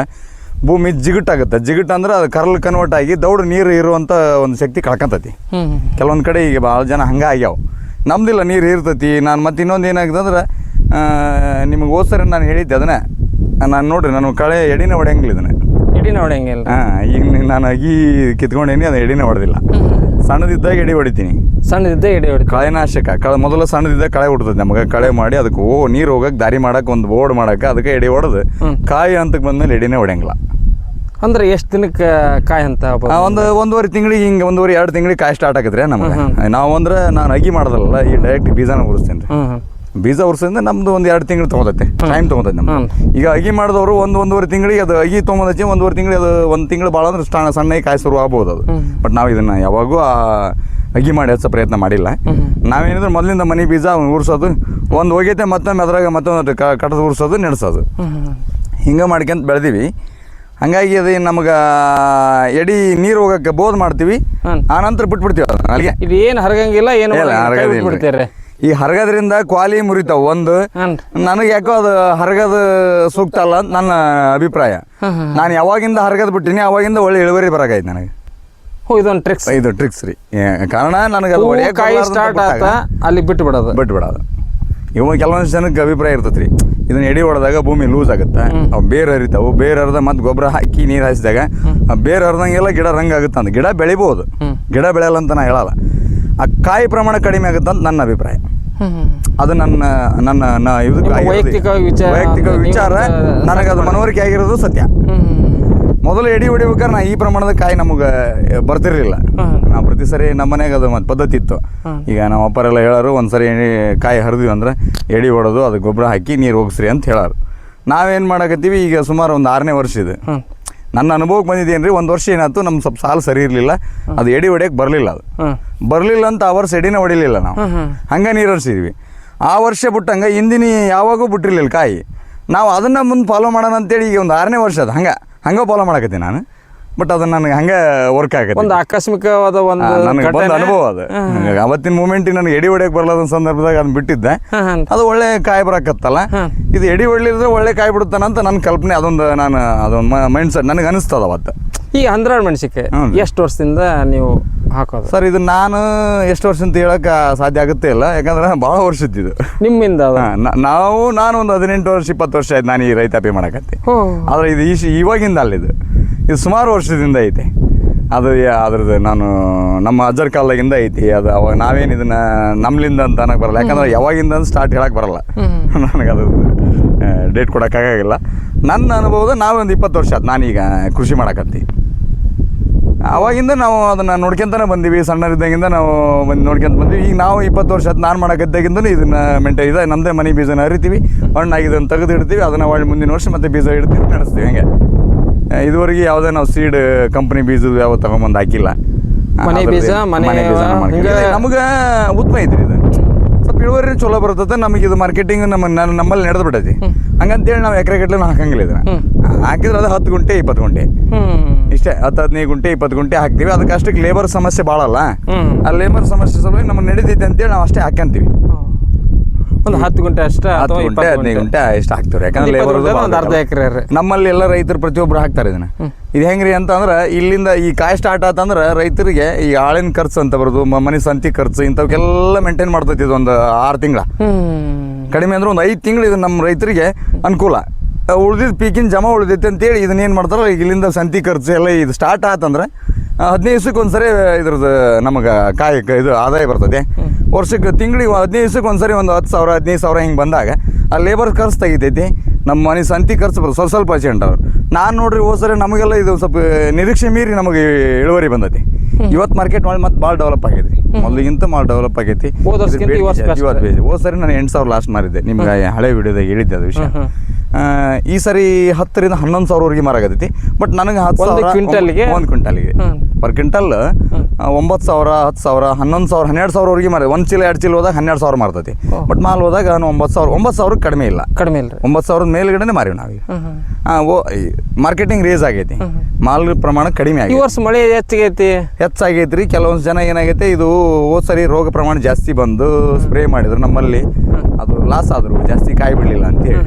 ಭೂಮಿ ಜಿಗುಟಾಗುತ್ತೆ. ಜಿಗುಟ್ ಅಂದ್ರೆ ಅದು ಕರ್ಲ್ ಕನ್ವರ್ಟ್ ಆಗಿ ದೌಡ್ ನೀರು ಇರುವಂಥ ಒಂದು ಶಕ್ತಿ ಕಳ್ಕೊಂತತಿ. ಕೆಲವೊಂದು ಕಡೆ ಈಗ ಭಾಳ ಜನ ಹಂಗೆ ಆಗ್ಯಾವ. ನಮ್ದಿಲ್ಲ ನೀರು ಇರ್ತತಿ. ನಾನು ಮತ್ತೆ ಇನ್ನೊಂದು ಏನಾಗಿದೆ ಅಂದ್ರೆ ನಿಮಗೆ ಓದ್ಸರಿ ನಾನು ಹೇಳಿದ್ದೆ ಅದನ್ನ. ನಾನು ನೋಡ್ರಿ ನಾನು ಕಳೆ ಎಡಿನ ಹೊಡೆಯಂಗಿಲ್ಲ ಇದನ್ನ ಎಡಿನ ಹೊಡೆಯಂಗಿಲ್ಲ ಹಾಂ ಈಗ ನಾನು ಅಗಿ ಕಿತ್ಕೊಂಡೇನಿ ಅದು ಎಡಿನ ಹೊಡೆದಿಲ್ಲ ಸಣ್ಣದಿದ್ದಾಗ ಎಡೆ ಹೊಡಿತೀನಿ. ಸಣ್ಣದಿದ್ದ ಎಡೆ ಹೊಡಿ ಕಳೆನಾಶಕ ಕಳೆ ಮೊದಲು ಸಣ್ಣದಿದ್ದ ಕಳೆ ಹುಡ್ತದೆ ನಮಗೆ. ಕಳೆ ಮಾಡಿ ಅದಕ್ಕೆ ಓ ನೀರು ಹೋಗಕ್ಕೆ ದಾರಿ ಮಾಡಕ್ಕೆ ಒಂದು ಬೋರ್ಡ್ ಮಾಡಕ್ಕೆ ಅದಕ್ಕೆ ಎಡೆ ಹೊಡೆದು ಕಾಯಿ ಹಂತಕ್ಕೆ ಬಂದ್ಮೇಲೆ ಎಡೆನೇ ಹೊಡೆಯಂಗಿಲ್ಲ. ಅಂದ್ರೆ ಎಷ್ಟು ದಿನಕ್ಕೆ ಕಾಯಿ ಅಂತ ಒಂದು ಒಂದೂವರೆ ತಿಂಗಳಿಗೆ ಹಿಂಗೆ ಒಂದೂವರೆ ಎರಡು ತಿಂಗಳಿಗೆ ಕಾಯಿ ಸ್ಟಾರ್ಟ್ ಆಗತ್ರಿ ನಮಗೆ ನಾವು ಅಂದ್ರೆ ನಾನು ಅಗಿ ಮಾಡೋದಲ್ಲ ಈ ಡೈರೆಕ್ಟ್ ಬೀಜನ ಉರಿಸ್ತೀನಿ ರೀ. ಬೀಜ ಉರ್ಸಿಂದ ನಮ್ದು ಒಂದು ಎರಡು ತಿಂಗಳು ತೊಗೊಂಡೈತೆ ಟೈಮ್ ತೊಗೊಂಡೈತೆ ನಮ್ಮ ಈಗ ಅಗಿ ಮಾಡಿದವರು ಒಂದು ಒಂದೂವರೆ ತಿಂಗಳಿಗೆ ಅದು ಅಗಿ ತೊಗೊಂಬಂದಚ್ಚಿ ಒಂದೂವರೆ ತಿಂಗಳಿಗೆ ಅದು ಒಂದು ತಿಂಗಳು ಭಾಳ ಅಂದ್ರೆ ಸ್ಟಾಣ ಸಣ್ಣ ಕಾಯಿ ಶುರು ಆಗ್ಬೋದು ಅದು. ಬಟ್ ನಾವು ಇದನ್ನು ಯಾವಾಗೂ ಆ ಅಗಿ ಮಾಡಿ ಹಚ್ಚೋ ಪ್ರಯತ್ನ ಮಾಡಿಲ್ಲ. ನಾವೇನಿದ್ರೆ ಮೊದಲಿಂದ ಮನೆ ಬೀಜ ಉರ್ಸೋದು ಒಂದು ಹೋಗೈತೆ ಮತ್ತೊಮ್ಮೆ ಅದ್ರಾಗ ಮತ್ತೊಂದು ಕಟ್ಟದ ಉರ್ಸೋದು ನೆಡ್ಸೋದು. ಹಿಂಗೆ ಮಾಡ್ಕೊಂತ ಬೆಳೆದೀವಿ. ಹಂಗಾಗಿ ಅದು ನಮಗ ಎಡಿ ನೀರು ಹೋಗಕ್ಕೆ ಬೋದ್ ಮಾಡ್ತೀವಿ. ಆ ಆನಂತರ ಬಿಟ್ಬಿಡ್ತೀವಿ ಅದನ್ನ ಅಲ್ಲಿಗೆ. ಇದು ಏನು ಹರಗಂಗಿಲ್ಲ ಏನು ಬಿಡ್ತೀರಿ. ಈ ಹರಗದ್ರಿಂದ ಕ್ವಾಲಿ ಮುರಿತಾವ ಒಂದು. ನನಗೆ ಯಾಕೋ ಅದು ಹರಗದ ಸೂಕ್ತ ಅಲ್ಲ ಅಂತ ನನ್ನ ಅಭಿಪ್ರಾಯ. ನಾನು ಯಾವಾಗಿಂದ ಹರಗದ್ ಬಿಟ್ಟಿನಿ ಅವಾಗಿಂದ ಒಳ್ಳೆ ಇಳುವರಿ ಬರಕಾಯ್ತು ನನಗೆ. ಇದೊಂದು ಟ್ರಿಕ್ಸ್ ಇದು ಟ್ರಿಕ್ಸ್ ರೀ. ಕಾರಣ ನನಗೆ ಅದು ಒಳ್ಳೆಯ ಕಾಯಿ ಸ್ಟಾರ್ಟ್ ಆತ ಅಲ್ಲಿ ಬಿಟ್ಟು ಬಿಡೋದು ಬಿಟ್ಟು ಬಿಡೋದು ಇವ ಕೆಲವೊಂದು ಜನಕ್ಕೆ ಅಭಿಪ್ರಾಯ ಇರ್ತೈತಿ ರೀ ಇದನ್ನ ಎಡಿ ಹೊಡೆದಾಗ ಭೂಮಿ ಲೂಸ್ ಆಗುತ್ತೆ? ಅವು ಬೇರೆ ಹರಿತಾವು ಬೇರೆ ಹರಿದ ಮತ್ತೆ ಗೊಬ್ಬರ ಹಾಕಿ ನೀರು ಹಾಯಿಸಿದಾಗ ಬೇರೆ ಹರಿದಂಗೆಲ್ಲ ಗಿಡ ರಂಗ್ ಆಗುತ್ತೆ ಅಂತ ಗಿಡ ಬೆಳಿಬೋದು. ಗಿಡ ಬೆಳೆಯಲ್ಲ ಅಂತ ನಾ ಹೇಳಲ್ಲ. ಆ ಕಾಯಿ ಪ್ರಮಾಣ ಕಡಿಮೆ ಆಗುತ್ತೆ ಅಂತ ನನ್ನ ಅಭಿಪ್ರಾಯ. ಅದು ನನ್ನ ನನ್ನ ನ- ಇದಕ್ಕೆ ನಿಮ್ಮ ವೈಯಕ್ತಿಕ ವಿಚಾರ ವೈಯಕ್ತಿಕ ವಿಚಾರ ನನಗೆ ಅದು ಮನವರಿಕೆ ಆಗಿರೋದು ಸತ್ಯ. ಮೊದಲು ಎಡಿ ಹೊಡಿಬೇಕಾದ್ರೆ ನಾ ಈ ಪ್ರಮಾಣದ ಕಾಯಿ ನಮಗೆ ಬರ್ತಿರ್ಲಿಲ್ಲ. ನಾವು ಪ್ರತಿ ಸರಿ ನಮ್ಮ ಮನೆಗೆ ಅದು ಮತ್ತೆ ಪದ್ಧತಿ ಇತ್ತು. ಈಗ ನಮ್ಮ ಅಪ್ಪರೆಲ್ಲ ಹೇಳೋರು ಒಂದು ಸರಿ ಕಾಯಿ ಹರಿದ್ವಿ ಅಂದ್ರೆ ಎಡಿ ಹೊಡೋದು ಅದು ಗೊಬ್ಬರ ಹಾಕಿ ನೀರು ಹೋಗಿಸ್ರಿ ಅಂತ ಹೇಳೋರು. ನಾವೇನು ಮಾಡಕತ್ತೀವಿ? ಈಗ ಸುಮಾರು ಒಂದು ಆರನೇ ವರ್ಷ ಇದು. ನನ್ನ ಅನುಭವಕ್ಕೆ ಬಂದಿದ್ದೇನು ರೀ ಒಂದು ವರ್ಷ ಏನಾಯ್ತು ನಮ್ಮ ಸ್ವಲ್ಪ ಸಾಲು ಸರಿ ಇರಲಿಲ್ಲ. ಅದು ಎಡಿ ಹೊಡಿಯಕ್ಕೆ ಬರಲಿಲ್ಲ ಅದು. ಬರಲಿಲ್ಲ ಅಂತ ಆ ವರ್ಷ ಎಡಿನ ಹೊಡಿಲಿಲ್ಲ ನಾವು. ಹಂಗೆ ನೀರು ಹರಿಸಿದ್ವಿ. ಆ ವರ್ಷ ಬಿಟ್ಟಂಗೆ ಹಿಂದಿನ ಯಾವಾಗೂ ಬಿಟ್ಟಿರ್ಲಿಲ್ಲ ಕಾಯಿ. ನಾವು ಅದನ್ನು ಮುಂದೆ ಫಾಲೋ ಮಾಡೋಣ ಅಂತೇಳಿ ಈಗ ಒಂದು ಆರನೇ ವರ್ಷ ಅದು. ಹಂಗೆ ಹಂಗೆ ಫಾಲೋ ಮಾಡಕತ್ತೀನಿ ನಾನು. ಬಟ್ ಅದು ನನಗೆ ಹಂಗೆ ವರ್ಕ್ ಆಗುತ್ತೆ. ಒಂದು ಆಕಸ್ಮಿಕವಾದ ಒಂದು ನನಗೆ ಬಂದ. ಅನುಭವ ಅದು. ಅವತ್ತಿನ ಮೂಮೆಂಟ್ ನನಗೆ ಎಡಿ ಹೊಡೆಯಕ್ಕೆ ಬರಲಾದ ಸಂದರ್ಭದಾಗ ಅದನ್ನ ಬಿಟ್ಟಿದ್ದೆ. ಅದು ಒಳ್ಳೆ ಕಾಯಿ ಬರಕತ್ತಲ್ಲ? ಇದು ಎಡಿ ಹೊಡ್ಲಿದ್ರೆ ಒಳ್ಳೆ ಕಾಯಿ ಬಿಡುತ್ತಾನಂತ ನನ್ನ ಕಲ್ಪನೆ ಅದೊಂದು ನಾನು ಅದೊಂದು ಮೈಂಡ್ ಸೆಟ್ ನನಗೆ ಅನಿಸ್ತದ ಅವತ್ತು. ಈ ಹಂದ್ರಾಡ್ ಮೆಣಸಿಕೆ. ಎಷ್ಟು ವರ್ಷದಿಂದ ನೀವು ಹಾಕೋದು. ಸರ್ ಇದು ನಾನು ಎಷ್ಟು ವರ್ಷ ಅಂತ ಹೇಳಕ್ಕೆ ಸಾಧ್ಯ ಆಗುತ್ತೆ ಇಲ್ಲ? ಯಾಕಂದ್ರೆ ಭಾಳ ಇದ್ದಿದ್ದು ನಿಮ್ಮಿಂದ ಅದು? ಹಾ, ನ- ನಾವು ನಾನು ಒಂದು ಹದಿನೆಂಟು ವರ್ಷ ಇಪ್ಪತ್ತು ವರ್ಷ ಆಯ್ತು ನಾನು ಈ ರೈತಾಪಿ ಮಾಡಕತ್ತಿ. ಆದ್ರೆ ಆದರೆ ಇದು ಈಶ್ ಇವಾಗಿಂದ ಅಲ್ಲಿದು. ಇದು ಸುಮಾರು ವರ್ಷದಿಂದ ಐತೆ. ಅದು ಯಾ- ಅದ್ರದ್ದು ನಾನು ನಮ್ಮ ಅಜ್ಜರ ಕಾಲದಾಗಿಂದ ಐತಿ. ಅದು ಅವಾಗ ನಾವೇನು ಇದನ್ನ ನಮ್ಲಿಂದ ಅಂತ ಅನ್ನಕ್ಕೆ ಬರಲ್ಲ. ಯಾಕಂದ್ರೆ ಯಾವಾಗಿಂದ ಸ್ಟಾರ್ಟ್ ಹೇಳಕ್ಕೆ ಬರಲ್ಲ. <laughs> ನನಗೆ ಅದು ಡೇಟ್ ಕೊಡೋಕ್ಕಾಗಿಲ್ಲ ನನ್ನ ಅನುಭವದ ನಾವೊಂದು ಇಪ್ಪತ್ತು ವರ್ಷ ಆಯ್ತು ನಾನೀಗ ಕೃಷಿ ಮಾಡಕತ್ತಿ. ಅವಾಗಿಂದ ನಾವು ಅದನ್ನು ನೋಡ್ಕೊಂತಾನೆ ಬಂದೀವಿ ಸಣ್ಣರಿದ್ದಾಗಿಂದ ನಾವು ಬಂದು ನೋಡ್ಕೊಂತ ಬಂದೀವಿ. ಈಗ ನಾವು ಇಪ್ಪತ್ತು ವರ್ಷ ನಾನ್ ನಾನು ಮಾಡಕದ್ದಾಗಿಂದನೂ ಇದನ್ನು ಮೆಂಟೆ ಇದೆ. ನಮ್ಮದೇ ಮನೆ ಬೀಜನ ಹರಿತೀವಿ ಹಣ್ಣಾಗಿದ್ದನ್ನು ತೆಗೆದು ಇಡ್ತೀವಿ ಅದನ್ನು ಒಳ್ಳೆ ಮುಂದಿನ ವರ್ಷ ಮತ್ತೆ ಬೀಜ ಇಡ್ತೀವಿ ನಡೆಸ್ತೀವಿ ಹಂಗೆ. ಇದುವರೆಗೆ ಯಾವುದೇ ನಾವು ಸೀಡ್ ಕಂಪ್ನಿ ಬೀಜ ಯಾವ ತಗೊಂಬಂದು ಹಾಕಿಲ್ಲ. ಮನೆ ಬೀಜ, ಮನೆ ಬೀಜ ನಮಗೆ ಉತ್ತಮ ಐತ್ರಿ ಇದು. ಸ್ವಲ್ಪ ಇಳುವರಿ ಚಲೋ ಬರ್ತದೆ ನಮಗೆ ಇದು ಮಾರ್ಕೆಟಿಂಗ್ ನಮ್ಮ ನಮ್ಮಲ್ಲಿ ನಡೆದು ಬಿಟ್ಟೈತಿ ಹಂಗಂತೇಳಿ ನಾವು ಎಕರೆ ಗಟ್ಟಲೆ ಹಾಕಂಗಿಲ್ಲ ಇದನ್ನ ಹಾಕಿದ್ರೆ ಅದು ಹತ್ತು ಗುಂಟೆ ಇಪ್ಪತ್ತು ಗುಂಟೆ. ಇಷ್ಟೇ ಹತ್ತು ಹದಿನೈದು ಗುಂಟೆ ಇಪ್ಪತ್ತು ಗುಂಟೆ ಹಾಕ್ತೀವಿ. ಅದಕ್ಕೆ ಅಷ್ಟಕ್ಕೆ ಲೇಬರ್ ಸಮಸ್ಯೆ ಭಾಳಲ್ಲ ಆ ಲೇಬರ್ ಸಮಸ್ಯೆ ಸಲುವಾಗಿ ನಮ್ಗೆ ನಡೀತೈತೆ ಅಂತೇಳಿ ನಾವು ಅಷ್ಟೇ ಹಾಕ್ಯಂತೀವಿ. ಒಂದು ಹತ್ತು ಗುಂಟೆ ಅಷ್ಟ ಹತ್ತು ಗುಂಟೆ ಹದಿನೈದು ಗುಂಟೆ? ಇಷ್ಟ ಹಾಕ್ತೀವ್ರಿ. ಯಾಕಂದ್ರೆ ಲೇಬರ್ ಒಂದು ಅರ್ಧ ಎಕರೆ ನಮ್ಮಲ್ಲಿ ಎಲ್ಲ ರೈತರು ಪ್ರತಿಯೊಬ್ರು ಹಾಕ್ತಾರೆ ಇದನ್ನ. ಇದು ಹೆಂಗ್ರಿ ಅಂತಂದ್ರೆ ಇಲ್ಲಿಂದ ಈ ಕಾಯಿ ಸ್ಟಾರ್ಟ್ ಆತಂದ್ರೆ ರೈತರಿಗೆ ಈ ಆಳಿನ ಖರ್ಚು ಅಂತ ಬರೋದು ಮನಿ ಸಂತಿ ಖರ್ಚು ಇಂಥವಕ್ಕೆಲ್ಲ ಮೇಂಟೈನ್ ಮಾಡ್ತೈತಿ ಇದು ಒಂದು ಆರು ತಿಂಗಳ. ಕಡಿಮೆ ಅಂದ್ರೆ ಒಂದು ಐದು ತಿಂಗಳು ಇದು ನಮ್ಮ ರೈತರಿಗೆ ಅನುಕೂಲ. ಉಳ್ದಿದ್ದು ಪೀಕಿನ ಜಮಾ ಉಳಿದೈತೆ ಅಂತೇಳಿ ಇದನ್ನ ಏನು ಮಾಡ್ತಾರೆ ಇಲ್ಲಿಂದ ಸಂತಿ ಖರ್ಚು ಎಲ್ಲ ಇದು ಸ್ಟಾರ್ಟ್ ಆತಂದ್ರೆ ಹದಿನೈದು ದಿವ್ಸಕ್ಕೆ ಒಂದ್ಸರಿ ಇದ್ರದ್ದು ನಮಗೆ ಕಾಯಿ ಇದು ಆದಾಯ ಬರ್ತದೆ. ವರ್ಷಕ್ಕೆ ತಿಂಗಳಿಗೆ ಹದಿನೈದು ದಿವ್ಸಕ್ಕೆ ಒಂದ್ಸರಿ ಒಂದು ಹತ್ತು ಸಾವಿರ ಹದಿನೈದು ಸಾವಿರ ಹಿಂಗೆ ಬಂದಾಗ ಆ ಲೇಬರ್ ಖರ್ಚು ತೆಗಿತೈತಿ ನಮ್ಮ ಮನೆ ಸಂತಿ ಖರ್ಚು ಬರ್ತದೆ ಸ್ವಲ್ಪ ಸ್ವಲ್ಪ ಪರ್ಸೆಂಟ್ ಅವ್ರು. ನಾನು ನೋಡ್ರಿ ಹೋದ ಸರಿ ನಮಗೆಲ್ಲ ಇದು ಸ್ವಲ್ಪ ನಿರೀಕ್ಷೆ ಮೀರಿ ನಮಗೆ ಇಳುವರಿ ಬಂದೈತಿ. ಇವತ್ತು ಮಾರ್ಕೆಟ್ ಮಾಡಿ ಮತ್ತೆ ಭಾಳ ಡೆವಲಪ್ ಆಗೈತಿ ಮೊದಲಿಗಿಂತ ಭಾಳ ಡೆವಲಪ್ ಆಗೈತಿ. ಹೋದ ವರ್ಷ best. ಇವತ್ತು ಬೇಜ ಹೋದ ಸರಿ ನಾನು ಎಂಟು ಸಾವಿರ ಲಾಸ್ಟ್ ಮಾರಿದ್ದೆ. ನಿಮ್ಗೆ ಹಳೆ ವಿಡಿಯೋದಾಗ ಹೇಳಿದ್ದೆ ಅದು ವಿಷಯ. ಈ ಸರಿ ಹತ್ತರಿಂದ ಹನ್ನೊಂದು ಸಾವಿರವರೆಗೆ ಮಾರಾಗತೈತಿ ಬಟ್ ನನಗೆ ಹತ್ತು ಒಂದು ಸಾವಿರ ಕ್ವಿಂಟಲ್ಗೆ? ಒಂದು ಕ್ವಿಂಟಲ್ಗೆ. ಪರ್ ಕ್ವಿಂಟಲ್ ಒಂಬತ್ತು ಸಾವಿರ ಹತ್ತು ಸಾವಿರ ಹನ್ನೊಂದು ಸಾವಿರ ಹನ್ನೆರಡು ಸಾವಿರವರೆಗೆ ಮಾರ ಒಂದು ಚೀಲ ಎರಡು ಚೀಲ ಹೋದಾಗ ಹನ್ನೆರಡು ಸಾವಿರ ಮಾರ್ತೈತಿ. ಬಟ್ ಮಾಲ್ ಹೋದಾಗ ನಾನು ಒಂಬತ್ತು ಸಾವಿರ ಒಂಬತ್ತು ಸಾವಿರಕ್ಕೆ ಕಡಿಮೆ ಇಲ್ಲ. ಕಡಿಮೆ ಇಲ್ಲ ಒಂಬತ್ತು ಸಾವಿರದ ಮೇಲ್ಗಡೆನೆ ಮಾರಿವಿ ನಾವು ಓ ಮಾರ್ಕೆಟಿಂಗ್ ರೇಸ್ ಆಗೈತಿ. ಮಾಲ್ ಪ್ರಮಾಣ ಕಡಿಮೆ ಈ ವರ್ಷ ಮಳೆ ಹೆಚ್ಚಾಗೈತಿ? ಹೆಚ್ಚಾಗೈತ್ರಿ. ಕೆಲವೊಂದು ಜನ ಏನಾಗೈತೆ ಇದು ಹೋದ್ ಸರಿ ರೋಗ ಪ್ರಮಾಣ ಜಾಸ್ತಿ ಬಂದು ಸ್ಪ್ರೇ ಮಾಡಿದ್ರು ನಮ್ಮಲ್ಲಿ. ಅದು ಲಾಸ್ ಆದರು ಜಾಸ್ತಿ ಕಾಯಿ ಬಿಡಲಿಲ್ಲ ಅಂತೇಳಿ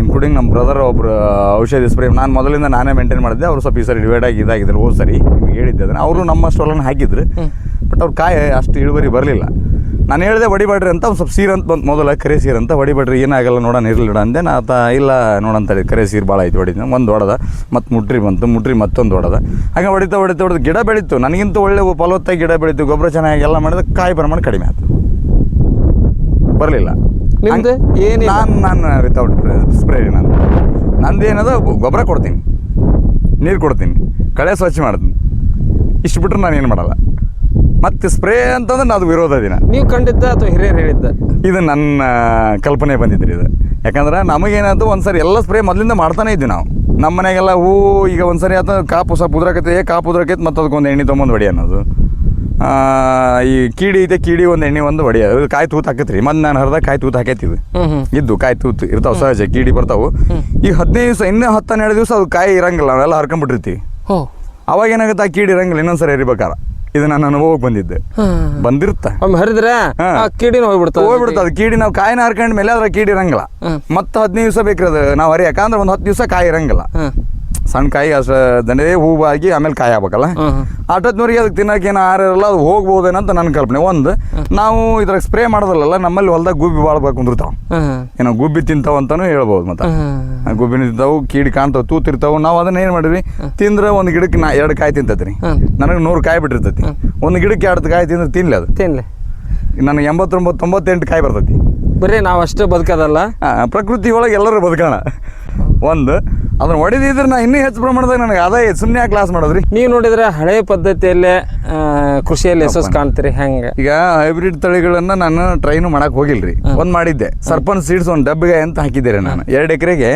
ಇನ್ಕ್ಲೂಡಿಂಗ್ ನಮ್ಮ ಬ್ರದರ್ ಒಬ್ಬರು ಔಷಧಿ ಸ್ಪ್ರೇ ನಾನು ಮೊದಲಿಂದ ನಾನೇ ಮೇಂಟೈನ್ ಮಾಡಿದ್ದೆ. ಅವರು ಸ್ವಲ್ಪ ಈ ಸರಿ ಡಿವೈಡ್ ಆಗಿ ಇದಾಗಿದ್ರು ಹೋದ್ ಸರಿ, ನಿಮ್ಗೆ ಹೇಳಿದ್ದೆ ಅದನ್ನು. ಅವರು ನಮ್ಮ ಸ್ಟೋಲನ್ನು ಹಾಕಿದ್ರು. ಬಟ್ ಅವ್ರು ಕಾಯಿ, ಅಷ್ಟು ಇಳುವರಿ ಬರಲಿಲ್ಲ. ನಾನು ಹೇಳಿದೆ ಹೊಡಿಬೇಡ್ರಿ ಅಂತ ಒಂದು ಸ್ವಲ್ಪ ಸೀರೆ ಅಂತ ಬಂತು ಮೊದಲ ಕರೆ ಸೀರೆ ಅಂತ ಹೊಡಿಬೇಡ್ರಿ ಏನಾಗಲ್ಲ ನೋಡೋಣ, ಇರಲಿ ಅಂದೆ. ನಾ ಆತ ಇಲ್ಲ ನೋಡಂತ ಕರೆ ಸೀರೆ ಭಾಳ ಆಯ್ತು ಹೊಡಿದ ಒಂದು ಹೊಡೆದ ಮತ್ತು ಮುಟ್ರಿ ಬಂತು. ಮುಟ್ರಿ ಮತ್ತೊಂದು ಹೊಡೆದ ಹಾಗೆ ಹೊಡಿತಾ ಹೊಡಿತಾ, ಹೊಡೆದು ಗಿಡ ಬೆಳೀತು. ನನಗಿಂತ ಒಳ್ಳೆ ಫಲವತ್ತಾಗಿ ಗಿಡ ಬೆಳೀತು. ಗೊಬ್ಬರ ಚೆನ್ನಾಗಿ ಎಲ್ಲ ಮಾಡಿದ ಕಾಯಿ ಪ್ರಮಾಣ ಕಡಿಮೆ ಆಯ್ತು ಬರಲಿಲ್ಲ. ನಿಮ್ದು? ಏನು ನಾನು ನಾನು ವಿತೌಟ್ ಸ್ಪ್ರೇ ನಾನು ನಂದು. ಏನದ ಗೊಬ್ಬರ ಕೊಡ್ತೀನಿ. ನೀರು ಕೊಡ್ತೀನಿ. ಕಳೆ ಸ್ವಚ್ಛ ಮಾಡ್ತೀನಿ. ಇಷ್ಟು ಬಿಟ್ಟರೆ ನಾನು ಏನು ಮಾಡಲ್ಲ. ಮತ್ತು ಸ್ಪ್ರೇ ಅಂತಂದ್ರೆ ನಾನು ಅದು ವಿರೋಧ ದಿನ. ನೀವು ಕಂಡಿದ್ದ ಅಥವಾ ಹಿರಿಯರು ಹೇಳಿದ್ದ? ಇದು ನನ್ನ ಕಲ್ಪನೆ ಬಂದಿದ್ರಿ ಇದು. ಯಾಕಂದ್ರೆ ನಮಗೇನಾಯ್ತು ಒಂದು ಸರಿ ಎಲ್ಲ ಸ್ಪ್ರೇ ಮೊದಲಿಂದ ಮಾಡ್ತಾನೆ ಇದ್ವಿ ನಾವು. ನಮ್ಮ ಮನೆಗೆಲ್ಲ ಹೂ ಈಗ ಒಂದ್ಸರಿ ಆತ ಕಾಪು ಸ್ವಲ್ಪ ಏ ಕಾಪು ಉದ್ರಕೈತೆ ಮತ್ತು ಅದಕ್ಕೊಂದು ಎಣ್ಣೆ ತೊಗೊಂಬಂದು ಹೊಡಿ ಅನ್ನೋದು. ಈ ಕೀಡಿ ಐತೆ ಕೀಡಿ ಒಂದು ಎಣ್ಣೆ ಒಂದು ಹೊಡಿಯ ಕಾಯಿ ತೂತು ಹಾಕತ್ರಿ. ಮತ್ತೆ ನಾನು ಹರಿದಾಗ ಕಾಯಿ ತೂತು ಹ್ಮ್ ಇದ್ದು ಕಾಯಿ ತೂತು ಇರ್ತಾವ ಸಹಜ ಕೀಡಿ ಬರ್ತಾವು. ಈ ಹದಿನೈದು ದಿವಸ ಇನ್ನೂ ಹತ್ತು ಹನ್ನೆರಡು ದಿವಸ ಅದು ಕಾಯಿ ಇರಂಗಿಲ್ಲ ನಾವೆಲ್ಲ ಹರ್ಕೊಂಡ್ಬಿಟ್ಟಿರ್ತೀವಿ ಅವಾಗ ಏನಾಗುತ್ತೆ ಆ ಕೀಡಿ ಇರಂಗಿಲ್ಲ ಇನ್ನೊಂದ್ಸರಿ ಹರಿಬೇಕಾರ ಇದು ನನ್ನ ಅನುಭವಕ್ಕೆ ಬಂದಿದ್ದೆ. ಬಂದಿರುತ್ತ ಹರಿದ್ರೆ ಕೀಡಿನ ಹೋಗ್ಬಿಡ್ತಾವ ಹೋಗ್ಬಿಡುತ್ತೆ ಅದು ಕೀಡಿ ನಾವು ಕಾಯಿನ ಹರ್ಕೊಂಡ್ಮೇಲೆ ಅದ್ರ ಕೀಡಿ ಇರಂಗಿಲ್ಲ. ಮತ್ತೆ ಹದಿನೈದು ದಿವಸ ಬೇಕ್ರಿ ಅದು ನಾವು ಹರಿಯಾಕ ಅಂದ್ರೆ ಒಂದು ಹತ್ತು ದಿವಸ ಕಾಯಿ ಇರಂಗಿಲ್ಲ. ಸಣ್ಣ ಕಾಯಿ ಅಷ್ಟು ದಂಡೆ ಹೂವು ಹಾಕಿ ಆಮೇಲೆ ಕಾಯಿ ಆಗ್ಬೇಕಲ್ಲ. ಆಟದ್ನವ್ರಿಗೆ ಅದಕ್ಕೆ ತಿನ್ನಕ್ಕೆ ಏನು ಆಹಾರ ಇರಲ್ಲ ಅದು ಹೋಗ್ಬೋದೇನಂತ ನನ್ನ ಕಲ್ಪನೆ. ಒಂದು ನಾವು ಇದ್ರಾಗ ಸ್ಪ್ರೇ ಮಾಡೋದಲ್ಲ ನಮ್ಮಲ್ಲಿ ಹೊಲ್ದಾಗ ಗುಬ್ಬಿ ಭಾಳ ಕುಂದಿರ್ತಾವ ಏನೋ ಗುಬ್ಬಿ ತಿಂತಾವ ಅಂತಾನು ಹೇಳ್ಬೋದು ಮತ್ತೆ. ಗುಬ್ಬಿನ ತಿಂತಾವು ಕೀಡಿ ಕಾಣ್ತಾವ ತೂತಿರ್ತಾವು. ನಾವು ಅದನ್ನ ಏನು ಮಾಡಿದ್ವಿ? ತಿಂದ್ರೆ ಒಂದು ಗಿಡಕ್ಕೆ ನಾ ಎರಡು ಕಾಯಿ ತಿಂತೈತ್ರಿ. ನನಗೆ ನೂರು ಕಾಯಿ ಬಿಟ್ಟಿರ್ತೈತಿ. ಒಂದು ಗಿಡಕ್ಕೆ ಎರಡು ಕಾಯಿ ತಿಂದ್ರೆ ತಿನ್ಲಿ ಅದು? ತಿನ್ಲಿ. ನನಗೆ ಎಂಬತ್ತೊಂಬತ್ತು ತೊಂಬತ್ತೆಂಟು ಕಾಯಿ ಬರ್ತೈತಿ. ಬರೀ ನಾವು ಅಷ್ಟೇ ಬದುಕೋದಲ್ಲ? ಪ್ರಕೃತಿ ಒಳಗೆ ಎಲ್ಲರೂ ಬದುಕೋಣ. ಒಂದು ಅದನ್ನ ಹೊಡೆದಿದ್ರೆ ನಾ ಇನ್ನೂ ಹೆಚ್ಚು ಪ್ರಮಾಣದಾಗ ನನಗೆ ಅದೇ ಸುಮ್ಮನೆ ಕ್ಲಾಸ್ ಮಾಡೋದ್ರಿ? ನೀವು ನೋಡಿದ್ರೆ ಹಳೆ ಪದ್ಧತಿಯಲ್ಲೇ ಕೃಷಿಯಲ್ಲಿ ಯಶಸ್ಸು ಕಾಣ್ತೀರಿ ಹೆಂಗೆ? ಈಗ ಹೈಬ್ರಿಡ್ ತಳಿಗಳನ್ನ ನಾನು ಟ್ರೈನು ಮಾಡಕ್ ಹೋಗಿಲ್ರಿ. ಒಂದ್ ಮಾಡಿದ್ದೆ. ಸರ್ಪಂಚ್ ಸೀಡ್ಸ್ ಒಂದು ಡಬ್ಬಿಗೆ ಅಂತ ಹಾಕಿದ್ದೀರಿ ನಾನು. ಎರಡು ಎಕರೆಗೆ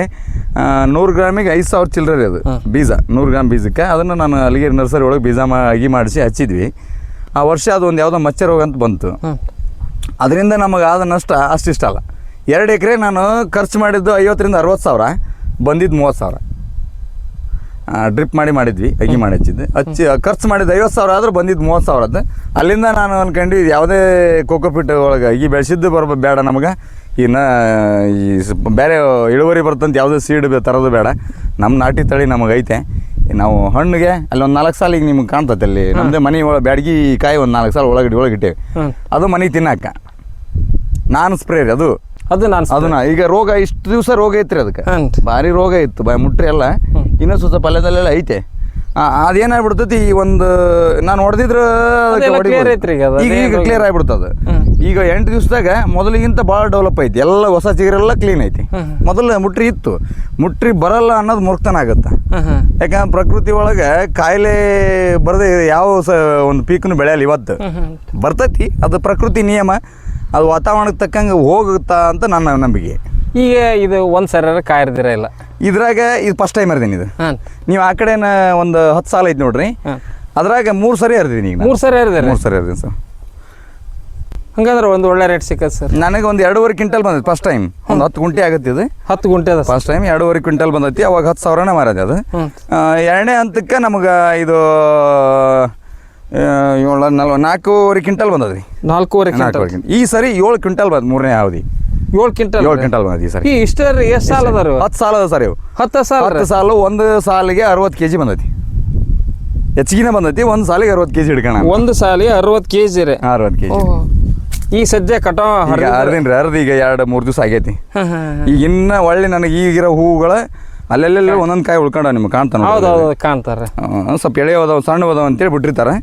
ನೂರು ಗ್ರಾಮಿಗೆ ಐದು ಸಾವಿರ ಚಿಲ್ಲರೆ ಅದು ಬೀಜ. ನೂರು ಗ್ರಾಮ್ ಬೀಜಕ್ಕೆ. ಅದನ್ನು ನಾನು ಅಲ್ಲಿಗೆ ನರ್ಸರಿ ಒಳಗೆ ಬೀಜ ಅಗಿ ಮಾಡಿಸಿ ಹಚ್ಚಿದ್ವಿ. ಆ ವರ್ಷ ಅದು ಒಂದು ಯಾವುದೋ ಮಚ್ಚ ರೋಗ ಅಂತ ಬಂತು. ಅದರಿಂದ ನಮಗೆ ಆದ ನಷ್ಟ ಅಷ್ಟಿಷ್ಟ ಅಲ್ಲ. ಎರಡು ಎಕರೆ ನಾನು ಖರ್ಚು ಮಾಡಿದ್ದು ಐವತ್ತರಿಂದ ಅರವತ್ತು ಸಾವಿರ. ಬಂದಿದ್ದು ಮೂವತ್ತು ಸಾವಿರ. ಡ್ರಿಪ್ ಮಾಡಿ ಮಾಡಿದ್ವಿ ಅಗಿ ಮಾಡಿ ಹಚ್ಚಿದ್ದೆ ಹಚ್ಚಿ ಖರ್ಚು ಮಾಡಿದ್ದು ಐವತ್ತು ಸಾವಿರ ಆದರೂ ಬಂದಿದ್ದು ಮೂವತ್ತು ಸಾವಿರ ಅದು ಅಲ್ಲಿಂದ ನಾನು ಅಂದ್ಕೊಂಡು ಇದು ಯಾವುದೇ ಕೋಕೋಪಿಟ್ ಒಳಗೆ ಅಗಿ ಬೆಳೆಸಿದ್ದು ಬರ್ಬ ಬೇಡ ನಮಗೆ. ಇನ್ನು ಈ ಬೇರೆ ಇಳುವರಿ ಬರ್ತಂತ ಯಾವುದೇ ಸೀಡ್ ತರೋದು ಬೇಡ. ನಮ್ಮ ನಾಟಿ ತಳಿ ನಮಗೆ ಐತೆ ನಾವು ಹಣ್ಣಿಗೆ ಅಲ್ಲಿ ಒಂದು ನಾಲ್ಕು ಸಾಲ ಈಗ ನಿಮ್ಗೆ ಕಾಣ್ತೈತೆ ಅಲ್ಲಿ. ನಮ್ಮದೇ ಮನೆ ಒಳಗೆ ಬ್ಯಾಡಗಿ ಕಾಯಿ ಒಂದು ನಾಲ್ಕು ಸಾಲ ಒಳಗಡೆ ಒಳಗಿಟ್ಟೇವೆ ಅದು ಮನೆಗೆ ತಿನ್ನಕ್ಕ ನಾನು ಸ್ಪ್ರೇ ರೀ ಅದು. ಅದು ನಾನು ಅದನ್ನ ಈಗ ರೋಗ ಇಷ್ಟು ದಿವಸ ರೋಗ ಐತ್ರಿ ಅದಕ್ಕೆ. ಭಾರಿ ರೋಗ ಇತ್ತು ಬಾಯಿ ಮುಟ್ರಿ ಎಲ್ಲ. ಇನ್ನೂ ಸ್ವಲ್ಪ ಪಲ್ಯದಲ್ಲೆಲ್ಲ ಐತೆ. ಅದೇನಾಗ್ಬಿಡ್ತೈತಿ ಈ ಒಂದು ನಾನು ಹೊಡೆದಿದ್ರ ಈಗ ಈಗ ಕ್ಲಿಯರ್ ಆಗ್ಬಿಡ್ತದ. ಈಗ ಎಂಟು ದಿವಸದಾಗ ಮೊದಲಿಗಿಂತ ಭಾಳ ಡೆವಲಪ್ ಐತಿ. ಎಲ್ಲ ಹೊಸ ಚಿಗರೆಲ್ಲ ಕ್ಲೀನ್ ಐತಿ. ಮೊದಲು ಮುಟ್ರಿ ಇತ್ತು. ಮುಟ್ರಿ ಬರಲ್ಲ ಅನ್ನೋದು ಮುರ್ತನ ಆಗುತ್ತೆ. ಯಾಕಂದ್ರೆ ಪ್ರಕೃತಿ ಒಳಗೆ ಕಾಯಿಲೆ ಬರದೆ ಯಾವ ಒಂದು ಪೀಕ್ನು ಬೆಳೆಯಲ್ಲ ಇವತ್ತು. ಬರ್ತೈತಿ ಅದು ಪ್ರಕೃತಿ ನಿಯಮ. ಅದು ವಾತಾವರಣಕ್ಕೆ ತಕ್ಕಂಗೆ ಹೋಗುತ್ತಾ ಅಂತ ನನ್ನ ನಂಬಿಕೆ. ಈಗ ಇದು ಒಂದು ಸರ ಕಾಯಿರ್ದಿರ ಇಲ್ಲ. ಇದ್ರಾಗ ಇದು ಫಸ್ಟ್ ಟೈಮ್ ಹರಿದೀನಿ ಇದು. ಹಾಂ. ನೀವು ಆ ಕಡೆನ ಒಂದು ಹತ್ತು ಸಾಲ ಐತೆ ನೋಡ್ರಿ. ಅದ್ರಾಗ ಮೂರು ಸರಿ ಹರಿದೀನಿ ಈಗ ಮೂರು ಸರಿ ಹರಿದಿರಿ? ಮೂರು ಸರಿ ಹರಿದೀನಿ ಸರ್. ಹಂಗಂದ್ರೆ ಒಂದು ಒಳ್ಳೆ ರೇಟ್ ಸಿಕ್ಕತ್ ಸರ್. ನನಗೆ ಒಂದು ಎರಡೂವರೆ ಕ್ವಿಂಟಲ್ ಬಂದೈತೆ ಫಸ್ಟ್ ಟೈಮ್ ಒಂದು ಹತ್ತು ಗುಂಟೆ ಆಗುತ್ತೆ ಇದು. ಹತ್ತು ಗುಂಟೆ ಅದು ಫಸ್ಟ್ ಟೈಮ್ ಎರಡೂವರೆ ಕ್ವಿಂಟಲ್ ಬಂದೈತಿ ಅವಾಗ ಹತ್ತು ಸಾವಿರನೇ ಮಾರದೆ ಅದು. ಎರಡನೇ ಹಂತಕ್ಕೆ ನಮಗೆ ಇದು ಏಳು ನಲ್ವ ನಾಲ್ಕೂವರೆ ಕ್ವಿಂಟಲ್ ಬಂದದ್ರಿ. ನಾಲ್ಕೂವರೆ ಕ್ವಿಂಟಲ್ ನಾಲ್ಕೂವರೆ ಕ್ವಿಂಟಲ್. ಈ ಸರಿ ಏಳು ಕ್ವಿಂಟಲ್ ಬಂದ್ ಮೂರನೇ ಅವಧಿ. ಏಳು ಕ್ವಿಂಟಲ್ ಏಳು ಕ್ವಿಂಟಲ್ ಬಂದೈತಿ ಈ ಸರಿ. ಈ ಇಷ್ಟ ಎಷ್ಟು ಸಾಲ ಅದಾರ? ಹತ್ತು ಸಾಲ ಅದ ಸರ್ ಇವು. ಹತ್ತು ಸಾಲ ಹತ್ತು ಸಾಲ ಒಂದು ಸಾಲಿಗೆ ಅರವತ್ತು ಕೆ ಜಿ ಬಂದೈತಿ ಹೆಚ್ಚಿಗೆನೇ ಬಂದೈತಿ ಒಂದು ಸಾಲಿಗೆ ಅರವತ್ತು ಕೆ ಜಿ ಹಿಡ್ಕೋಣ ಒಂದು ಸಾಲಿಗೆ ಅರವತ್ತು ಕೆ ಜಿ ರೀ. ಅರವತ್ತು ಕೆ ಜಿ ಈ ಸದ್ಯ ಕಟಾವ ರೀ ಅರ್ದು ಈಗ ಎರಡು ಮೂರು ದಿವಸ ಆಗೈತಿ. ಈಗ ಇನ್ನ ಒಳ್ಳೆ ನನಗೆ ಈಗಿರೋ ಹೂವುಗಳ ಅಲ್ಲೆಲ್ಲೆಲ್ಲ ಒಂದೊಂದು ಕಾಯಿ ಉಳ್ಕೊಂಡ ನಿಮ್ಗೆ ಕಾಣ್ತಾನೆ ಹೌದು ಹೌದು ಕಾಣ್ತಾರೆ ಸ್ವಲ್ಪ ಎಳೆ ಅದಾವ ಸಣ್ಣ ಅದಾವ ಅಂತೇಳಿ ಬಿಟ್ಟಿರ್ತಾರೆ.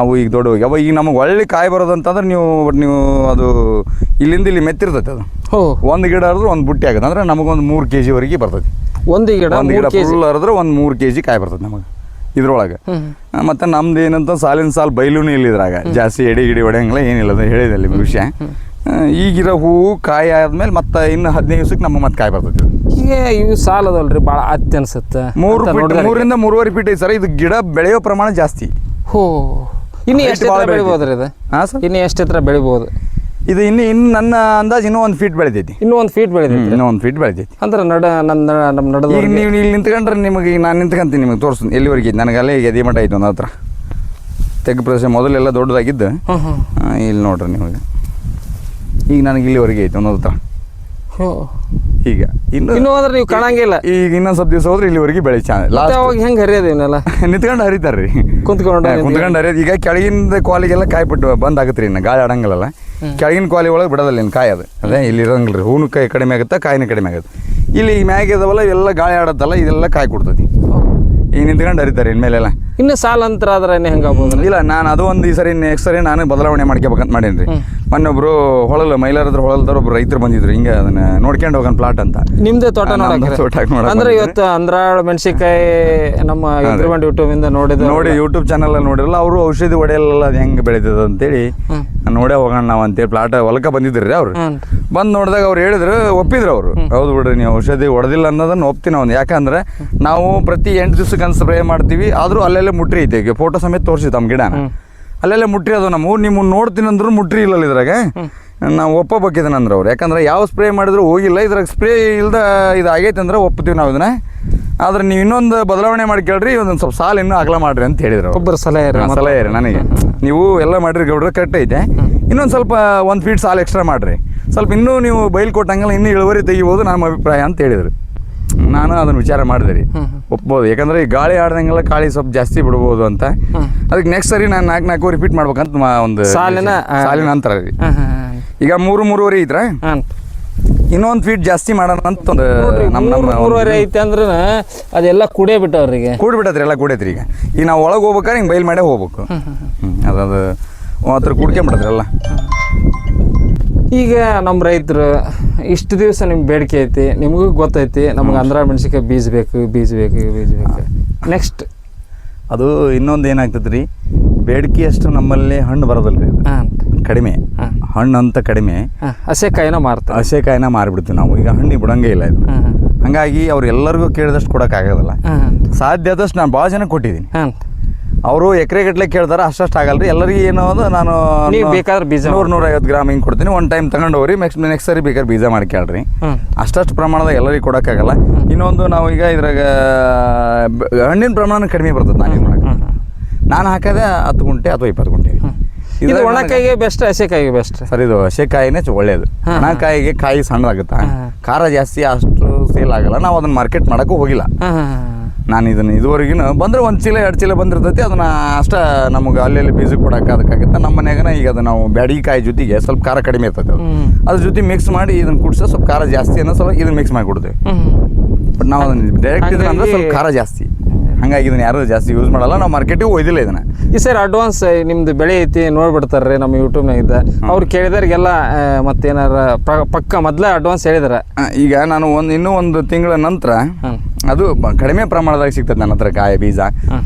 ಅವು ಈಗ ದೊಡ್ಡ ಅವ ಈಗ ನಮಗೆ ಒಳ್ಳೆ ಕಾಯಿ ಬರೋದಂತಂದ್ರೆ ನೀವು ನೀವು ಅದು ಇಲ್ಲಿಂದ ಇಲ್ಲಿ ಮೆತ್ತಿರ್ತೈತೆ ಅದು. ಹೋ. ಒಂದು ಗಿಡ ಹರಿದ್ರೆ ಒಂದು ಬುಟ್ಟಿ ಆಗುತ್ತೆ. ಅಂದ್ರೆ ನಮಗೊಂದು ಮೂರು ಕೆ ಜಿವರೆಗೆ ಬರ್ತೈತಿ. ಒಂದು ಗಿಡ ಒಂದು ಗಿಡ ಫುಲ್ ಹರಿದ್ರೆ ಒಂದು ಮೂರು ಕೆ ಜಿ ಕಾಯಿ ಬರ್ತದೆ ನಮಗೆ ಇದ್ರೊಳಗೆ. ಮತ್ತು ನಮ್ದು ಏನಂತ ಸಾಲಿನ ಸಾಲು ಬೈಲೂನು ಇಲ್ಲ ಇದ್ರಾಗ. ಜಾಸ್ತಿ ಎಡಿ ಗಿಡಿ ಹೊಡೆಯಂಗಿಲ್ಲ ಏನಿಲ್ಲ ಅಂತ ಹೇಳಿದೆ ಅಲ್ಲಿ ವಿಷಯ. ಈಗಿರೋ ಹೂವು ಕಾಯಿ ಆದ್ಮೇಲೆ ಮತ್ತೆ ಇನ್ನು ಹದಿನೈದು ದಿವ್ಸಕ್ಕೆ ನಮ್ಮ ಮತ್ತೆ ಕಾಯಿ ಬರ್ತೈತಿ ಈಗ ಇವು ಸಾಲದಲ್ರಿ ಬಹಳ ಭಾಳ ಅತ್ಯನ್ಸುತ್ತೆ ಅನ್ಸುತ್ತೆ. ಮೂರು ಮೂರಿಂದ ಮೂರುವರೆ ಫೀಟ್ ಐತಿ ಸರ್. ಇದು ಗಿಡ ಬೆಳೆಯೋ ಪ್ರಮಾಣ ಜಾಸ್ತಿ. ಹೋ. ಇನ್ನು ಎಷ್ಟು ಎತ್ತರ ಬೆಳಿಬೋದು ರೀ ಇದು? ಹಾಂ ಸರ್? ಇನ್ನು ಎಷ್ಟು ಎತ್ತರ ಬೆಳಿಬೋದು? ಇದು ಇನ್ನು ಇನ್ನು ನನ್ನ ಅಂದಾಜು ಇನ್ನೂ ಒಂದು ಫೀಟ್ ಬೆಳೆದೈತಿ. ಇನ್ನೂ ಒಂದು ಫೀಟ್ ಬೆಳೆದೈತಿ? ಇನ್ನೂ ಒಂದು ಫೀಟ್ ಬೆಳೆದೈತಿ. ಅಂದ್ರೆ ನಡ ನನ್ನ ನಮ್ಮ ನಡೆದ ಈಗ ನೀವು ಇಲ್ಲಿ ನಿಂತ್ಕೊಂಡ್ರೆ ನಿಮಗೆ ಈಗ ನಾನು ನಿಂತ್ಕೊಂತೀನಿ ನಿಮಗೆ ತೋರಿಸ್ತೀನಿ. ಎಲ್ಲಿವರೆಗೆ? ಐತಿ ನನಗೆ ಅಲ್ಲೇ ಎದೆ ಮಠ ಐತೆ ಒಂದು ಹತ್ರ. ತೆಗ್ಗು ಪ್ರದೇಶ ಮೊದಲೆಲ್ಲ ದೊಡ್ಡದಾಗಿದ್ದು. ಇಲ್ಲಿ ನೋಡ್ರಿ ನಿಮಗೆ. ಈಗ ನನಗೆ ಇಲ್ಲಿವರೆಗೆ ಐತೆ ಒಂದು ಹತ್ರ. ಈಗ ಇನ್ನು ಇನ್ನೂ ಅಂದ್ರೆ ನೀವು ಕಾಣಂಗಿಲ್ಲ. ಈಗ ಇನ್ನೊಂದು ಸ್ವಲ್ಪ ದಿವಸ ಹೋದ್ರೆ ಇಲ್ಲಿವರೆಗೆ ಬೆಳೆ ಚಾನ ಮತ್ತೆ ಲಾಸ್ಟ್ ಅವಾಗ ಹೆಂಗೆ ಹರಿಯೋದು ಇವನ್ನೆಲ್ಲ? <laughs> ನಿಂತ್ಕೊಂಡು ಹರಿತಾರೆ ರೀ ಕುಂತ್ಕೊಂಡು ಕುಂತ್ಕೊಂಡು ಹರಿಯೋದು. ಈಗ ಕೆಳಗಿನ ಕ್ವಾಲಿಗೆಲ್ಲ ಕಾಯಿ ಬಿಟ್ಟು ಬಂದ್ ಆಗತ್ರಿ ಇನ್ನು ಗಾಳಿ ಆಡಂಗಿಲ್ಲಲ್ಲ. ಕೆಳಗಿನ ಕ್ವಾಲಿ ಒಳಗೆ ಬಿಡೋದಲ್ಲ ಇನ್ನು ಕಾಯಿ ಅದು ಅದೇ ಇಲ್ಲಿ ಇರಂಗಿಲ್ಲ ರೀ ಹೂನು ಕಾಯಿ ಕಡಿಮೆ ಆಗುತ್ತೆ ಕಾಯಿನ ಕಡಿಮೆ ಆಗುತ್ತೆ. ಇಲ್ಲಿ ಮ್ಯಾಗ ಇದಾವಲ್ಲ ಎಲ್ಲ ಗಾಳಿ ಆಡತ್ತಲ್ಲ ಇದೆಲ್ಲ ಕಾಯಿ ಕೊಡ್ತೈತಿ ಈಗ ನಿಂತ್ಕೊಂಡು ಹರಿತಾರೆ ಇನ್ಮೇಲೆಲ್ಲ. ಇನ್ನು ಸಾಲ ಅಂತರ ಆದ್ರೆ ಹೆಂಗೆ ಆಗ್ಬೋದು? ಇಲ್ಲ ನಾನು ಅದು ಒಂದು ಈ ಸರಿ ನೆಕ್ಸ್ಟ್ ಸರಿ ನಾನು ಬದಲಾವಣೆ ಮಾಡ್ಕೋಬೇಕಂತ ಮಾಡೀನಿ ರೀ ಮೊನ್ನೆ ಒಬ್ರು ಹೊಳಲ್ ಮೈಲಾರದ್ರ ಹೊಳಲ್ದವ್ರು ಒಬ್ರು ರೈತರು ಬಂದಿದ್ರು ಹಿಂಗೆ ಅದನ್ನ ನೋಡ್ಕೊಂಡು ಹೋಗೋಣ ಪ್ಲಾಟ್ ಅಂತ. ನಿಮ್ದೇ ತೋಟ ತೋಟ ಅಂದ್ರೆ ಇವತ್ತು ಅಂದ್ರಾಳ ಮೆಣಸಿಕಾಯಿ ನಮ್ಮ ಎದ್ರಬಂಡಿ ಯೂಟ್ಯೂಬ್ ಇಂದ ನೋಡಿದ ನೋಡಿ ಯೂಟ್ಯೂಬ್ ಚಾನಲ್ ನೋಡಿರಲ್ಲ ಅವರು ಔಷಧಿ ಹೊಡೆಯಲ್ಲ ಅದು ಹೆಂಗೆ ಬೆಳೀತದ ಅಂತೇಳಿ. ನೋಡೇ ಹೋಗೋಣ ನಾವು ಅಂತೇಳಿ ಪ್ಲಾಟ್ ಹೊಲಕ್ಕ ಬಂದಿದ್ರಿ ಅವ್ರು. ಬಂದು ನೋಡಿದಾಗ ಅವ್ರು ಹೇಳಿದ್ರು ಒಪ್ಪಿದ್ರು ಅವರು. ಹೌದು ಬಿಡ್ರಿ ನೀವು ಔಷಧಿ ಹೊಡೆದಿಲ್ಲ ಅನ್ನೋದನ್ನ ಒಪ್ತೀನಿ ಅವ್ನು. ಯಾಕಂದ್ರೆ ನಾವು ಪ್ರತಿ ಎಂಟು ದಿವ್ಸಕ್ಕೆ ಸ್ಪ್ರೇ ಮಾಡ್ತೀವಿ. ಆದರೂ ಅಲ್ಲೆಲ್ಲ ಮುಟ್ರಿ ಐತೆ ಈಗ. ಫೋಟೋ ಸಮೇತ ತೋರಿಸಿ ನಮ್ಮ ಗಿಡನ. ಅಲ್ಲೆಲ್ಲ ಮುಟ್ರಿ ಅದು ನಮ್ಮ ನಿಮ್ಮ ನೋಡ್ತೀನಿ ಅಂದ್ರೂ ಮುಟ್ರಿ ಇಲ್ಲಲ್ಲ ಇದ್ರಾಗ. ನಾವು ಒಪ್ಪಬೇಕಿದ್ದಾನೆ ಅಂದ್ರೆ ಅವ್ರು. ಯಾಕಂದ್ರೆ ಯಾವ ಸ್ಪ್ರೇ ಮಾಡಿದ್ರು ಹೋಗಿಲ್ಲ. ಇದ್ರಾಗ ಸ್ಪ್ರೇ ಇಲ್ದ ಇದು ಆಗೈತೆ ಅಂದ್ರೆ ಒಪ್ತೀವಿ ನಾವು ಇದನ್ನ ಆದ್ರೆ ನೀವು ಇನ್ನೊಂದು ಬದಲಾವಣೆ ಮಾಡಿ ಕೇಳ್ರಿ. ಒಂದೊಂದು ಸ್ವಲ್ಪ ಸಾಲ ಇನ್ನೂ ಅಗಲ ಮಾಡ್ರಿ ಅಂತ ಹೇಳಿದ್ರು. ಒಬ್ಬರು ಸಲಹೆ ಸಲಹೆ ರೀ ನನಗೆ. ನೀವು ಎಲ್ಲ ಮಾಡಿರಿ ಗೌಡ್ರೆ ಕರೆಕ್ಟ್ ಐತೆ. ಇನ್ನೊಂದು ಸ್ವಲ್ಪ ಒಂದು ಫೀಟ್ ಸಾಲ ಎಕ್ಸ್ಟ್ರಾ ಮಾಡಿರಿ. ಸ್ವಲ್ಪ ಇನ್ನೂ ನೀವು ಬೈಲ್ ಕೊಟ್ಟಂಗಲ್ಲ ಇನ್ನೂ ಇಳುವರಿ ತೆಗಿಬೋದು ನಮ್ಮ ಅಭಿಪ್ರಾಯ ಅಂತ ಹೇಳಿದ್ರು. ನಾನು ಅದನ್ನ ವಿಚಾರ ಮಾಡಿದೆ ರೀ. ಒಪ್ಬೋದು. ಯಾಕಂದ್ರೆ ಈ ಗಾಳಿ ಆಡ್ದಂಗೆಲ್ಲ ಕಾಳಿ ಸ್ವಲ್ಪ ಜಾಸ್ತಿ ಬಿಡ್ಬೋದು ಅಂತ. ಅದಕ್ಕೆ ನೆಕ್ಸ್ಟ್ ಸರಿ ನಾನು ನಾಲ್ಕು ನಾಲ್ಕು ರಿಪೀಟ್ ಮಾಡ್ಬೇಕಂತ ಮಾ- ಒಂದು ಸಾಲಿನ, ಸಾಲಿನ ಅಂತರ ರೀ. ಈಗ ಮೂರು ಮೂರುವರೆ ಐತ್ರ ಇನ್ನೊಂದು ಫೀಟ್ ಜಾಸ್ತಿ ಮಾಡೋಣ ಅಂತ ಒಂದು ನಮ್ಮ ನಮ್ಮ ಮೂರುವರೆ ಐತೆ ಅಂದ್ರೆ ಅದೆಲ್ಲ ಕುಡಿಯೇ ಬಿಟ್ಟವ್ರಿಗೆ ಕೂಡ್ಬಿಟ್ಟತ್ರಿ ಎಲ್ಲ ಕೂಡೈತ್ರಿ ಈಗ. ಈಗ ನಾವು ಒಳಗೆ ಹೋಗ್ಬೇಕಾರೆ ಹಿಂಗೆ ಬೈಲ್ ಮಾಡೇ ಹೋಗ್ಬೇಕು. ಅದದು ಹತ್ರ ಕುಡ್ಕೊಂಬಿಡತ್ರಿ ಎಲ್ಲ ಈಗ ನಮ್ಮ ರೈತರು ಇಷ್ಟು ದಿವಸ ನಿಮ್ಗೆ ಬೇಡಿಕೆ ಐತಿ ನಿಮಗೂ ಗೊತ್ತೈತಿ ನಮ್ಗೆ ಅಂದ್ರ ಮೆಣಸಿಕಾಯಿ ಬೀಜ ಬೇಕು ಬೀಜ ಬೇಕು ಬೀಜ ಬೇಕು. ನೆಕ್ಸ್ಟ್ ಅದು ಇನ್ನೊಂದು ಏನಾಗ್ತದೆ ರೀ ಬೇಡಿಕೆ ಅಷ್ಟು ನಮ್ಮಲ್ಲಿ ಹಣ್ಣು ಬರೋದಲ್ಲ ರೀ ಕಡಿಮೆ. ಹಣ್ಣು ಅಂತ ಕಡಿಮೆ. ಹಸೆಕಾಯಿನ ಮಾರ್ತಾರೆ. ಹಸೆಕಾಯಿನ ಮಾರಿಬಿಡ್ತೀವಿ ನಾವು. ಈಗ ಹಣ್ಣು ಬಿಡಂಗೆ ಇಲ್ಲ ಇದು. ಹಂಗಾಗಿ ಅವ್ರು ಎಲ್ಲರಿಗೂ ಕೇಳಿದಷ್ಟು ಕೊಡೋಕ್ಕಾಗೋದಿಲ್ಲ ಸಾಧ್ಯ ಆದಷ್ಟು ನಾನು ಭಾಳ ಜನ ಕೊಟ್ಟಿದ್ದೀನಿ. ಅವರು ಎಕರೆ ಗಟ್ಟಲೆ ಕೇಳ್ತಾರೆ ಅಷ್ಟಷ್ಟು ಆಗಲ್ಲ ರೀ ಎಲ್ಲರಿಗೂ ಏನೋ ಅದು ನಾನು ನೀವು ಬೇಕಾದ್ರೆ ಬೀಜ ನೂರು ನೂರೈವತ್ತು ಗ್ರಾಮ್ ಹಿಂಗೆ ಕೊಡ್ತೀನಿ. ಒನ್ ಟೈಮ್ ತಗೊಂಡು ಹೋಗ್ರಿ. ನೆಕ್ಸ್ಟ್ ನೆಕ್ಸ್ಟ್ ಸರಿ ಬೇಕಾದ್ರೆ ಬೀಜ ಮಾಡಿ ಕೇಳ್ರಿ. ಅಷ್ಟಷ್ಟು ಪ್ರಮಾಣದಾಗ ಎಲ್ಲರಿಗೂ ಕೊಡೋಕ್ಕಾಗಲ್ಲ. ಇನ್ನೊಂದು ನಾವು ಈಗ ಇದ್ರಾಗ ಹಣ್ಣಿನ ಪ್ರಮಾಣ ಕಡಿಮೆ ಬರ್ತದೆ ನಾನು ಏನು ಮಾಡಕ್ಕೆ ನಾನು ಹಾಕೋದೆ ಹತ್ತು ಗುಂಟೆ ಅಥವಾ ಇಪ್ಪತ್ತು ಗುಂಟೆ ಇದು. ಒಣಕಾಯಿಗೆ ಬೆಸ್ಟ್ ಹಸೆಕಾಯಿಗೆ ಬೆಸ್ಟ್ ಸರ್ ಇದು ಹಸೆಕಾಯಿನೇ ಒಳ್ಳೇದು. ಒಣಕಾಯಿಗೆ ಕಾಯಿ ಸಣ್ಣದಾಗುತ್ತಾ? ಖಾರ ಜಾಸ್ತಿ ಅಷ್ಟು ಸೇಲ್ ಆಗಲ್ಲ. ನಾವು ಅದನ್ನ ಮಾರ್ಕೆಟ್ ಮಾಡೋಕ್ಕೂ ಹೋಗಿಲ್ಲ. ನಾನು ಇದನ್ನು ಇದುವರೆಗಿನ ಬಂದರೆ ಒಂದು ಚೀಲ ಎರಡು ಚೀಲ ಬಂದಿರ್ತೈತಿ ಅದನ್ನ ಅಷ್ಟೇ ನಮಗೆ ಅಲ್ಲಿ ಬೀಜ ಕೊಡೋಕೆ ಅದಕ್ಕಾಗುತ್ತೆ. ನಮ್ಮ ಮನ್ಯಾಗನ ಈಗ ಅದು ನಾವು ಬ್ಯಾಡಿಕಾಯಿ ಜೊತೆಗೆ ಸ್ವಲ್ಪ ಖಾರ ಕಡಿಮೆ ಇರ್ತೈತೆ ಅದು. ಅದ್ರ ಜೊತೆ ಮಿಕ್ಸ್ ಮಾಡಿ ಇದನ್ನು ಕುಡಿಸೋ ಸ್ವಲ್ಪ ಖಾರ ಜಾಸ್ತಿ ಅನ್ನೋ ಸ್ವಲ್ಪ ಇದನ್ನ ಮಿಕ್ಸ್ ಮಾಡಿ ಕೊಡ್ತೇವೆ ಬಟ್ ನಾವು ಅದನ್ನು ಡೈರೆಕ್ಟ್ ಇದ್ರೆ ಅಂದ್ರೆ ಸ್ವಲ್ಪ ಖಾರ ಜಾಸ್ತಿ. ಹಂಗಾಗಿ ಇದನ್ನ ಯಾರು ಜಾಸ್ತಿ ಯೂಸ್ ಮಾಡಲ್ಲ ನಾವು ಮಾರ್ಕೆಟಿಗೆ ಒಯ್ದಿಲ್ಲ ಇದನ್ನ. ಈ ಸರ್ ಅಡ್ವಾನ್ಸ್ ನಿಮ್ದು ಬೆಳೆ ಐತಿ ನೋಡ್ಬಿಡ್ತಾರ್ರಿ ನಮ್ಮ ಯೂಟ್ಯೂಬ್ನಾಗಿದ್ದ ಅವ್ರು ಕೇಳಿದವ್ರಿಗೆಲ್ಲ ಮತ್ತೇನಾರ ಪಕ್ಕ ಮೊದಲೇ ಅಡ್ವಾನ್ಸ್ ಹೇಳಿದಾರೆ. ಈಗ ನಾನು ಒಂದು ಇನ್ನೂ ಒಂದು ತಿಂಗಳ ನಂತರ. ಅದು ಕಡಿಮೆ ಪ್ರಮಾಣದಾಗ ಸಿಗ್ತದೆ ನನ್ನ ಹತ್ರ ಕಾಯಿ ಬೀಜ.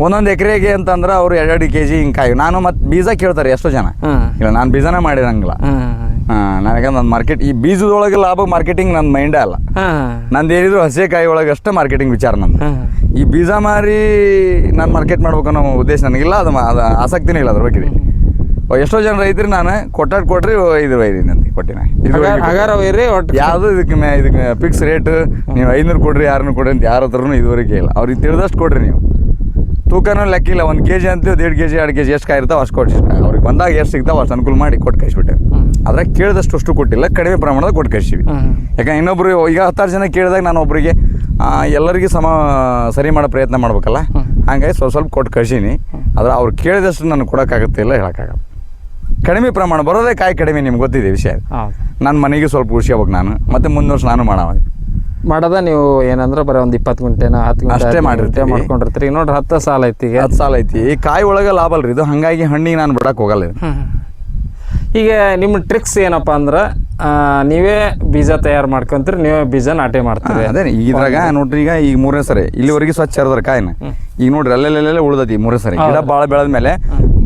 ಒಂದೊಂದು ಎಕರೆಗೆ ಅಂತಂದ್ರೆ ಅವ್ರು ಎರಡೆರಡು ಕೆ ಜಿ ಹಿಂಗೆ ಕಾಯಿ. ನಾನು ಮತ್ತೆ ಬೀಜ ಕೇಳ್ತಾರೆ ಎಷ್ಟೋ ಜನ. ಇಲ್ಲ ನಾನು ಬೀಜನೇ ಮಾಡಿರಂಗಿಲ್ಲ. ಹಾಂ. ನನಗೆ ನನ್ನ ಮಾರ್ಕೆಟ್ ಈ ಬೀಜದೊಳಗೆ ಲಾಭ ಮಾರ್ಕೆಟಿಂಗ್ ನನ್ನ ಮೈಂಡೇ ಅಲ್ಲ. ನಂದು ಏನಿದ್ರು ಹಸೆಕಾಯಿ ಒಳಗೆ ಅಷ್ಟೇ ಮಾರ್ಕೆಟಿಂಗ್ ವಿಚಾರ ನಂದು. ಈ ಬೀಜ ಮಾರಿ ನಾನು ಮಾರ್ಕೆಟ್ ಮಾಡ್ಬೇಕು ಅನ್ನೋ ಉದ್ದೇಶ ನನಗಿಲ್ಲ. ಅದು ಆಸಕ್ತಿನೇ ಇಲ್ಲ ಅದ್ರ ಬಗ್ಗೆ ಎಷ್ಟೋ ಜನ ರೈತರು ನಾನು ಕೊಟ್ಟಾಡ್ ಕೊಡ್ರಿ ಇದು ಒಯ್ದೀನಿ ಅಂತ ಕೊಟ್ಟಿನ. ಹಗಾರ ಒಯ್ರಿ ಒಟ್ಟು ಯಾವುದು ಇದಕ್ಕೆ ಮೇ ಇದಕ್ಕೆ ಫಿಕ್ಸ್ ರೇಟ್ ನೀವು ಐನೂರು ಕೊಡ್ರಿ ಯಾರನ್ನು ಕೊಡ್ರಿ ಅಂತ ಯಾರ ಹತ್ರನೂ ಇದುವರೆಗೆ ಇಲ್ಲ. ಅವ್ರಿಗೆ ತಿಳಿದಷ್ಟು ಕೊಡ್ರಿ ನೀವು. ತೂಕನೂ ಲೆಕ್ಕಿಲ್ಲ ಒಂದು ಕೆ ಜಿ ಅಂತ ದೇಡ್ ಕೆ ಜಿ ಎರಡು ಕೆ ಜಿ ಎಷ್ಟು ಕಾಯಿ ಇರ್ತಾವೆ ಅಷ್ಟು ಕೊಟ್ಟು ಅವ್ರಿಗೆ ಬಂದಾಗ ಎಷ್ಟು ಸಿಗ್ತಾವೆ ಅಷ್ಟು ಅನುಕೂಲ ಮಾಡಿ ಕೊಟ್ಟು ಕಳಿಸ್ಬಿಟ್ಟೆ. ಅದ್ರಾಗ ಕೇಳಿದಷ್ಟು ಅಷ್ಟು ಕೊಟ್ಟಿಲ್ಲ. ಕಡಿಮೆ ಪ್ರಮಾಣದಾಗ ಕೊಟ್ಟು ಕಳ್ಸೀವಿ. ಯಾಕಂದ್ರೆ ಇನ್ನೊಬ್ರು ಈಗ ಹತ್ತಾರು ಜನ ಕೇಳಿದಾಗ ನಾನು ಒಬ್ಬರಿಗೆ ಎಲ್ಲರಿಗೂ ಸಮ ಸರಿ ಮಾಡೋ ಪ್ರಯತ್ನ ಮಾಡ್ಬೇಕಲ್ಲ? ಹಾಗಾಗಿ ಸ್ವಲ್ಪ ಸ್ವಲ್ಪ ಕೊಟ್ಟು ಕಳಿಸೀನಿ. ಆದ್ರೆ ಅವ್ರು ಕೇಳಿದಷ್ಟು ನಾನು ಕೊಡೋಕ್ಕಾಗುತ್ತೆ ಇಲ್ಲ ಹೇಳೋಕ್ಕಾಗಲ್ಲ. ಕಡಿಮೆ ಪ್ರಮಾಣ ಬರೋದೇ ಕಾಯಿ ಕಡಿಮೆ ನಿಮ್ಗೆ ಗೊತ್ತಿದೆ ವಿಷಯ. ನನ್ನ ಮನೆಗೆ ಸ್ವಲ್ಪ ಉಳಿಸ್ಕೋಬೇಕು ನಾನು ಮತ್ತೆ ಮುಂದಿನ ವರ್ಷ ನಾನು ಮಾಡವ. ಮಾಡದ ನೀವು ಏನಂದ್ರೆ ಬರೀ ಒಂದು ಇಪ್ಪತ್ತು ಗುಂಟೆನ ಹತ್ತು ಗುಂಟೆ ಅಷ್ಟೇ ಮಾಡಿರ್ತೀವಿ. ಮಾಡ್ಕೊಂಡಿರ್ತೀರಿ. ಈಗ ನೋಡ್ರಿ ಹತ್ತು ಸಾಲ ಐತಿ ಈಗ. ಹತ್ತು ಸಾಲ ಐತಿ. ಈ ಕಾಯಿ ಒಳಗೆ ಲಾಭ ಅಲ್ರಿ ಇದು ಹಾಗಾಗಿ ಹಣ್ಣಿಗೆ ನಾನು ಬಿಡಕ್ಕೆ ಹೋಗಲ್ಲ. ಈಗ ನಿಮ್ಮ ಟ್ರಿಕ್ಸ್ ಏನಪ್ಪ ಅಂದ್ರೆ ನೀವೇ ಬೀಜ ತಯಾರು ಮಾಡ್ಕೊಂತೀರಿ ನೀವೇ ಬೀಜ ನಾಟಿ ಮಾಡ್ತೀರಿ. ಅದೇ ಇದ್ರಾಗ ನೋಡ್ರಿ ಈಗ ಈಗ ಮೂರನೇ ಸರಿ ಇಲ್ಲಿವರೆಗೆ ಸ್ವಚ್ಛ ಇರೋದ್ರ ಕಾಯಿನ. ಈಗ ನೋಡ್ರಿ ಅಲ್ಲೆಲ್ಲೆಲ್ಲ ಉಳ್ದತಿ ಮೂರನೇ ಸರಿ. ಗಿಡ ಭಾಳ ಬೆಳೆದ ಮೇಲೆ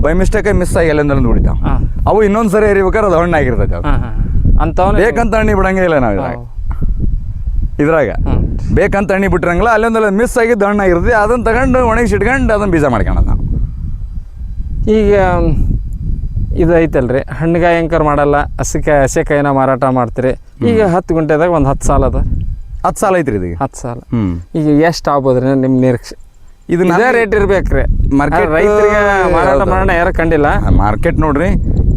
ಬೈ ಮಿಸ್ಟೇಕ್ ಮಿಸ್ ಆಗಿ ಎಲ್ಲೆಂದ್ರೆ ಹಾಂ. ಅವು ಇನ್ನೊಂದ್ ಸರಿ ಎರಿಬೇಕಾದ್ರೆ ಅದು ಹಣ್ಣಾಗಿರ್ತೈತೆ ಅದು. ಬೇಕಂತ ಹಣ್ಣಿ ಬಿಡಂಗಿಲ್ಲ ನಾವು ಇದ್ರಾಗ. ಇದ್ರಾಗ. ಬೇಕಂತ ಹಣ್ಣಿ ಬಿಟ್ರಂಗಿಲ್ಲ ಅಲ್ಲೊಂದಲ್ಲ ಮಿಸ್ ಆಗಿದ್ದು ಹಣ್ಣಾಗಿರ್ತದೆ ಅದನ್ನ ತಗೊಂಡು ಒಣಗಿಸಿ ಇಟ್ಕೊಂಡು ಅದನ್ನ ಬೀಜ ಮಾಡ್ಕೊಳೋದು ನಾವು. ಈಗ ಇದು ಐತಲ್ರಿ ಹಣ್ಣುಗಾಯಿ ಅಂಕರ್ ಮಾಡಲ್ಲ ಹಸಿಕಾಯಿ ಹಸೆಕಾಯಿನ ಮಾರಾಟ ಮಾಡ್ತೀರಿ. ಈಗ ಹತ್ತು ಗಂಟೆದಾಗ ಒಂದು ಹತ್ತು ಸಾಲ ಅದ. ಹತ್ತು ಸಾಲ ಐತ್ರಿ ಇದು ಹತ್ತು ಸಾಲ. ಈಗ ಎಷ್ಟು ಆಗ್ಬೋದ್ರಿ ನಿಮ್ಮ ನಿರೀಕ್ಷೆ? ಇದು ಇದೇ ರೇಟ್ ಇರ್ಬೇಕ್ರಿ. ಮಾರ್ಕೆಟ್ ರೈತರಿಗೆ ಮಾರಾಟ. ಮಾಡೋಣ ಯಾರು ಕಂಡಿಲ್ಲ. ಮಾರ್ಕೆಟ್ ನೋಡ್ರಿ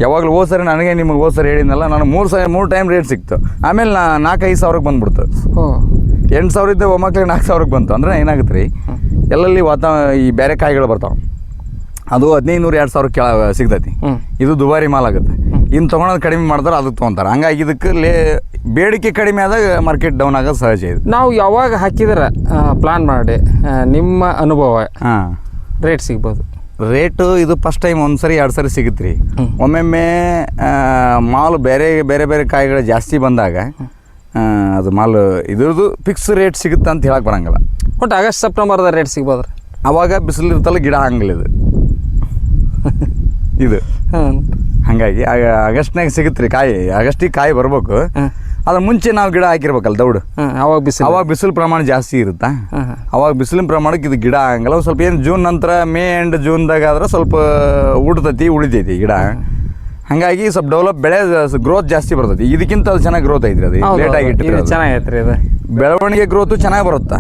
ಯಾವಾಗಲೂ ಹೋದ್ ಸರಿ ನನಗೆ ನಿಮಗೆ ಹೋದ್ ಸರಿ ಹೇಳಿದ್ನಲ್ಲ ನಾನು ಮೂರು ಸಾವಿರ ಮೂರು ಟೈಮ್ ರೇಟ್ ಸಿಕ್ತು. ಆಮೇಲೆ ನಾ ನಾಲ್ಕೈದು ಸಾವಿರಕ್ಕೆ ಬಂದ್ಬಿಡ್ತು. ಎಂಟು ಸಾವಿರ ಇದ್ದ ಒಮ್ಮಕ್ಳಿಗೆ ನಾಲ್ಕು ಸಾವಿರಕ್ಕೆ ಬಂತು. ಅಂದ್ರೆ ಏನಾಗುತ್ತೆ ರೀ ಎಲ್ಲಲ್ಲಿ ವಾತಾವರಣ ಈ ಬೇರೆ ಕಾಯಿಗಳು ಬರ್ತಾವೆ. ಅದು ಹದಿನೈದು ನೂರು ಎರಡು ಸಾವಿರ ಕೆಳ ಸಿಗ್ತೈತಿ. ಇದು ದುಬಾರಿ ಮಾಲ್ ಆಗುತ್ತೆ. ಇನ್ನು ತೊಗೊಳೋದು ಕಡಿಮೆ ಮಾಡಿದ್ರೆ ಅದಕ್ಕೆ ತೊಗೊಂತಾರೆ. ಹಂಗಾಗಿ ಇದಕ್ಕೆ ಲೇ ಬೇಡಿಕೆ ಕಡಿಮೆ ಆದಾಗ ಮಾರ್ಕೆಟ್ ಡೌನ್ ಆಗೋದು ಸಹಜ ಇದೆ. ನಾವು ಯಾವಾಗ ಹಾಕಿದ್ರೆ ಪ್ಲಾನ್ ಮಾಡಿ ನಿಮ್ಮ ಅನುಭವ ಹಾಂ. ರೇಟ್ ಸಿಗ್ಬೋದು. ರೇಟು ಇದು ಫಸ್ಟ್ ಟೈಮ್ ಒಂದು ಸರಿ ಎರಡು ಸರಿ ಸಿಗುತ್ತೆ ರೀ ಒಮ್ಮೊಮ್ಮೆ ಮಾಲು ಬೇರೆ ಬೇರೆ ಬೇರೆ ಕಾಯಿಗಳು ಜಾಸ್ತಿ ಬಂದಾಗ ಅದು ಮಾಲ್ ಇದ್ರದ್ದು ಫಿಕ್ಸ್ ರೇಟ್ ಸಿಗುತ್ತೆ ಅಂತ ಹೇಳಕ್ಕೆ ಬರಂಗಿಲ್ಲ. ಒಟ್ಟು ಆಗಸ್ಟ್ ಸೆಪ್ಟೆಂಬರ್ದ ರೇಟ್ ಸಿಗ್ಬೋದ್ರಿ? ಅವಾಗ ಬಿಸಿಲು ಇರ್ತಲ್ಲ ಗಿಡ ಹಂಗಿಲ್ಲ <laughs> ಇದು. ಹಂಗಾಗಿ ಹಾಂ ಹಾಗಾಗಿ ಆಗ ಆಗಸ್ಟ್ನಾಗ ಸಿಗುತ್ತೆ ರೀ ಕಾಯಿ. ಆಗಸ್ಟಿಗೆ ಕಾಯಿ ಬರ್ಬೇಕು. ಅದ್ರ ಮುಂಚೆ ನಾವು ಗಿಡ ಹಾಕಿರ್ಬೇಕಲ್ಲ ದೌಡು. ಅವಾಗ ಬಿಸಿಲು. ಅವಾಗ ಬಿಸಿಲು ಪ್ರಮಾಣ ಜಾಸ್ತಿ ಇರುತ್ತಾ? ಅವಾಗ ಬಿಸಿಲಿನ ಪ್ರಮಾಣಕ್ಕೆ ಇದು ಗಿಡ ಆಗಂಗಿಲ್ಲ. ಸ್ವಲ್ಪ ಏನು ಜೂನ್ ನಂತರ ಮೇ ಎಂಡ್ ಜೂನ್ದಾಗ ಆದ್ರೆ ಸ್ವಲ್ಪ ಉಡ್ತೈತಿ ಉಳಿತೈತಿ ಗಿಡ. ಹಾಗಾಗಿ ಸ್ವಲ್ಪ ಡೆವಲಪ್ ಬೆಳೆ ಗ್ರೋತ್ ಜಾಸ್ತಿ ಬರ್ತೈತಿ. ಇದಕ್ಕಿಂತ ಅದು ಚೆನ್ನಾಗಿ ಗ್ರೋತ್ ಐತ್ರಿ ಅದು. ಲೇಟಾಗಿ ಲೇಟ್ ಆಗಿ ಹೌದು. ಇಟ್ಟಿದ್ರೆ ಅದು. ಬೆಳವಣಿಗೆ ಗ್ರೋತು ಚೆನ್ನಾಗಿ ಬರುತ್ತಾ?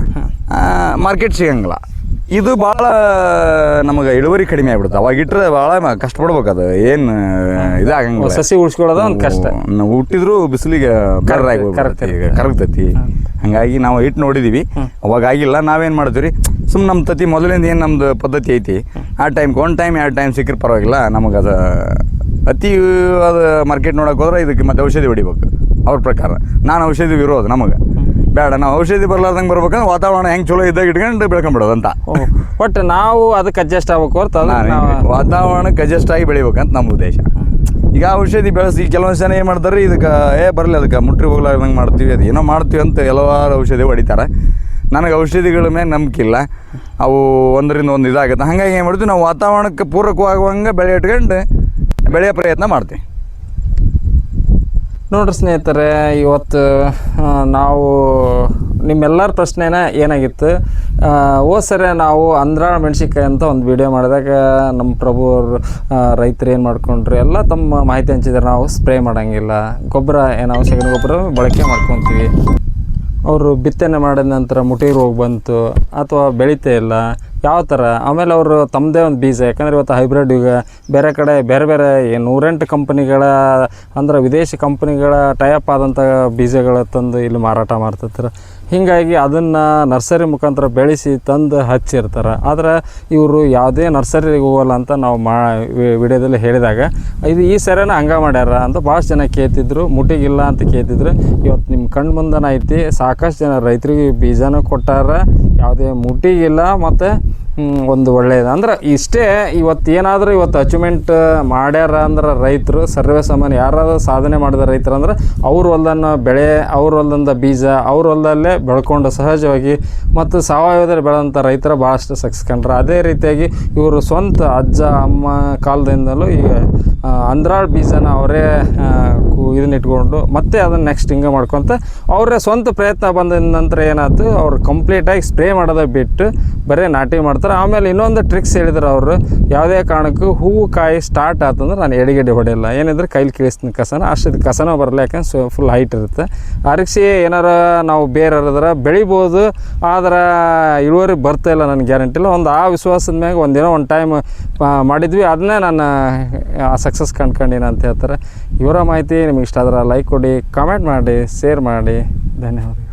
ಮಾರ್ಕೆಟ್ ಸಿಗಂಗಿಲ್ಲ. ಇದು ಭಾಳ ನಮಗೆ ಇಳುವರಿ ಕಡಿಮೆ ಆಗ್ಬಿಡುತ್ತೆ. ಅವಾಗ ಇಟ್ಟರೆ ಭಾಳ ಕಷ್ಟಪಡ್ಬೇಕು ಅದು. ಏನು ಇದಾಗಂಗಿಲ್ಲ ಸಸಿ ಉಳಿಸ್ಕೊಳ್ಳೋದು ಒಂದು ಕಷ್ಟ. ನಾವು ಹುಟ್ಟಿದ್ರು ಬಿಸಿಲಿಗೆ ಕರ್ರ ಕರಗ್ತೈತಿ. ಈಗ ಕರಗ್ತೈತಿ ಹಂಗಾಗಿ ನಾವು ಇಟ್ಟು ನೋಡಿದೀವಿ. ಅವಾಗ ಆಗಿಲ್ಲ ನಾವೇನು ಮಾಡ್ತೀವಿ ರೀ ಸುಮ್ಮನೆ ನಮ್ಮ ತತಿ ಮೊದಲಿಂದ ಏನು ನಮ್ದು ಪದ್ಧತಿ ಐತಿ? ಆ ಟೈಮ್ ಒನ್ ಟೈಮ್ ಎರಡು ಟೈಮ್ ಸಿಕ್ಕರೆ ಪರವಾಗಿಲ್ಲ ನಮಗೆ ಅದು ಅತಿ ಅದು ಮಾರ್ಕೆಟ್ ನೋಡೋಕೆ ಹೋದ್ರೆ ಇದಕ್ಕೆ ಮತ್ತೆ ಔಷಧಿ ಹೊಡಿಬೇಕು. ಅವ್ರ ಪ್ರಕಾರ. ನಾನು ಔಷಧಿ ಇರೋದು ನಮಗೆ. ಬೇಡ ನಾವು ಔಷಧಿ ಬರ್ಲಾರ್ದಂಗೆ ಬರ್ಬೇಕಂದ್ರೆ ವಾತಾವರಣ ಹೆಂಗೆ ಚಲೋ ಇದ್ದಾಗ ಇಟ್ಕೊಂಡು ಬೆಳ್ಕೊಂಬಿಡೋದು ಅಂತ ಒಟ್ಟು ನಾವು ಅದಕ್ಕೆ ಅಡ್ಜಸ್ಟ್ ಆಗ್ಬೇಕು ಅಂತ ವಾತಾವರಣಕ್ಕೆ ಅಡ್ಜಸ್ಟ್ ಆಗಿ ಬೆಳಿಬೇಕಂತ ನಮ್ಮ ಉದ್ದೇಶ. ಈಗ ಔಷಧಿ ಬೆಳೆಸಿ ಕೆಲವೊಂದು ಜನ ಏನು ಮಾಡ್ತಾರೆ ಇದಕ್ಕೆ ಏ ಬರಲಿ ಅದಕ್ಕೆ ಮುಟ್ರಿ ಹೋಗ್ಲಾರ್ದಂಗೆ ಮಾಡ್ತೀವಿ ಅದು ಏನೋ ಮಾಡ್ತೀವಿ ಅಂತ ಹಲವಾರು ಔಷಧಿ ಹೊಡಿತಾರೆ. ನನಗೆ ಔಷಧಿಗಳ ಮೇಲೆ ನಂಬಿಕೆ ಇಲ್ಲ. ಅವು ಒಂದರಿಂದ ಒಂದು ಇದಾಗುತ್ತೆ. ಹಾಗಾಗಿ ಏನು ಮಾಡ್ತೀವಿ ನಾವು ವಾತಾವರಣಕ್ಕೆ ಪೂರಕವಾಗುವಂಗೆ ಬೆಳೆ ಇಟ್ಕೊಂಡು ಬೆಳೆಯೋ ಪ್ರಯತ್ನ ಮಾಡ್ತೀವಿ. ನೋಡ್ರಿ ಸ್ನೇಹಿತರೆ, ಇವತ್ತು ನಾವು ನಿಮ್ಮೆಲ್ಲರ ಪ್ರಶ್ನೆನ ಏನಾಗಿತ್ತು? ಹೋದ ಸರಿ, ನಾವು ಅಂದ್ರಾಳ ಮೆಣಸಿನ್ಕಾಯಿ ಅಂತ ಒಂದು ವಿಡಿಯೋ ಮಾಡಿದಾಗ ನಮ್ಮ ಪ್ರಭು ಅವರು ರೈತರು ಏನು ಮಾಡ್ಕೊಂಡ್ರು, ಎಲ್ಲ ತಮ್ಮ ಮಾಹಿತಿ ಹಂಚಿದ್ರೆ, ನಾವು ಸ್ಪ್ರೇ ಮಾಡೋಂಗಿಲ್ಲ. ಗೊಬ್ಬರ ಏನು ಅವಶ್ಯಕ ಗೊಬ್ಬರ ಬಳಕೆ ಮಾಡ್ಕೊತೀವಿ. ಅವರು ಬಿತ್ತನೆ ಮಾಡಿದ ನಂತರ ಮುಟಿ ರೋಗ ಬಂತು, ಅಥವಾ ಬೆಳೀತೇ ಇಲ್ಲ. ಯಾವ ಥರ? ಆಮೇಲೆ ಅವರು ತಮ್ಮದೇ ಒಂದು ಬೀಜ, ಯಾಕಂದರೆ ಇವತ್ತು ಹೈಬ್ರಿಡ್ ಈಗ ಬೇರೆ ಕಡೆ, ಬೇರೆ ಬೇರೆ ನೂರೆಂಟು ಕಂಪ್ನಿಗಳ ಅಂದ್ರೆ ವಿದೇಶಿ ಕಂಪ್ನಿಗಳ ಟೈಅಪ್ ಆದಂಥ ಬೀಜಗಳ ತಂದು ಇಲ್ಲಿ ಮಾರಾಟ ಮಾಡ್ತಿರ್ತಾರೆ. ಹೀಗಾಗಿ ಅದನ್ನು ನರ್ಸರಿ ಮುಖಾಂತರ ಬೆಳೆಸಿ ತಂದು ಹಚ್ಚಿರ್ತಾರೆ. ಆದರೆ ಇವರು ಯಾವುದೇ ನರ್ಸರಿಗೆ ಹೋಗಲ್ಲ ಅಂತ ನಾವು ಮಾ ವಿಡಿಯೋದಲ್ಲಿ ಹೇಳಿದಾಗ, ಇದು ಈ ಸರಿನ ಹಂಗ ಮಾಡ್ಯಾರ ಅಂತ ಭಾಳಷ್ಟು ಜನ ಕೇಳ್ತಿದ್ರು, ಮುಟ್ಟಿಗಿಲ್ಲ ಅಂತ ಕೇಳ್ತಿದ್ರು. ಇವತ್ತು ನಿಮ್ಮ ಕಣ್ಣು ಮುಂದನ ಐತಿ, ಸಾಕಷ್ಟು ಜನ ರೈತರಿಗೆ ಬೀಜನೂ ಕೊಟ್ಟಾರ, ಯಾವುದೇ ಮುಟ್ಟಿಗಿಲ್ಲ ಮತ್ತು ಒಂದು ಒಳ್ಳೆಯದು ಅಂದ್ರೆ ಇಷ್ಟೇ ಇವತ್ತು ಏನಾದರೂ ಇವತ್ತು ಅಚೀವ್ಮೆಂಟ್ ಮಾಡ್ಯಾರ ಅಂದ್ರೆ ರೈತರು ಸರ್ವೇ ಸಾಮಾನ್ಯ ಯಾರಾದರೂ ಸಾಧನೆ ಮಾಡಿದ ರೈತರು ಅಂದ್ರೆ ಅವ್ರ ಹೊಲ್ದನ್ನು ಬೆಳೆ, ಅವ್ರ ಹೊಲ್ದಂದ ಬೀಜ, ಅವ್ರ ಹೊಲದಲ್ಲೇ ಬೆಳ್ಕೊಂಡು ಸಹಜವಾಗಿ ಮತ್ತು ಸಾವಯವದಲ್ಲಿ ಬೆಳೆದಂಥ ರೈತರ ಭಾಳಷ್ಟು ಸಕ್ಸ್ಕೊಂಡ್ರು ಅದೇ ರೀತಿಯಾಗಿ ಇವರು ಸ್ವಂತ ಅಜ್ಜ ಅಮ್ಮ ಕಾಲದಿಂದಲೂ ಆ, ಅಂದ್ರಾಳ್ ಬೀಜನ ಅವರೇ ಇದನ್ನ ಇಟ್ಕೊಂಡು ಮತ್ತೆ ಅದನ್ನು ನೆಕ್ಸ್ಟ್ ಹಿಂಗೆ ಮಾಡ್ಕೊತ ಅವರೇ ಸ್ವಂತ ಪ್ರಯತ್ನ ಬಂದ ನಂತರ ಏನಾಯ್ತು, ಅವ್ರು ಕಂಪ್ಲೀಟಾಗಿ ಸ್ಪ್ರೇ ಮಾಡೋದ ಬಿಟ್ಟು ಬರೀ ನಾಟಿ ಮಾಡ್ತಾರೆ. ಆಮೇಲೆ ಇನ್ನೊಂದು ಟ್ರಿಕ್ಸ್ ಹೇಳಿದ್ರು ಅವರು, ಯಾವುದೇ ಕಾರಣಕ್ಕೂ ಹೂವು ಕಾಯಿ ಸ್ಟಾರ್ಟ್ ಆತಂದ್ರೆ ನಾನು ಎಡೆಗೆಡೆ ಹೊಡೆಯಲ್ಲ. ಏನಿದ್ರೆ ಕೈಲಿ ಕೀಳಿಸ್ತೀನಿ ಕಸನ, ಅಷ್ಟು ಕಸನ ಬರಲ್ಲ, ಯಾಕಂದ್ರೆ ಸೊ ಫುಲ್ ಹೈಟ್ ಇರುತ್ತೆ. ಅರಿಸಿ ಏನಾರ ನಾವು ಬೇರೆ ಹರಿದ್ರೆ ಬೆಳಿಬೋದು, ಆದ್ರೆ ಇಳುವರಿ ಬರ್ತಾ ಇಲ್ಲ ನನಗೆ ಗ್ಯಾರಂಟಿ ಇಲ್ಲ. ಒಂದು ಆ ವಿಶ್ವಾಸದ ಮ್ಯಾಗ ಒಂದಿನ ಒಂದು ಟೈಮ್ ಮಾಡಿದ್ವಿ. ಅದನ್ನೇ ನಾನು ಸಕ್ಸಸ್ ಕಂಡ್ಕೊಂಡಿನ ಅಂತ ಹೇಳ್ತಾರೆ. ಇವರ ಮಾಹಿತಿ ನಿಮಗೆ ಇಷ್ಟ ಆದ್ರೆ ಲೈಕ್ ಕೊಡಿ ಕಾಮೆಂಟ್ ಮಾಡಿ ಶೇರ್ ಮಾಡಿ. ಧನ್ಯವಾದಗಳು.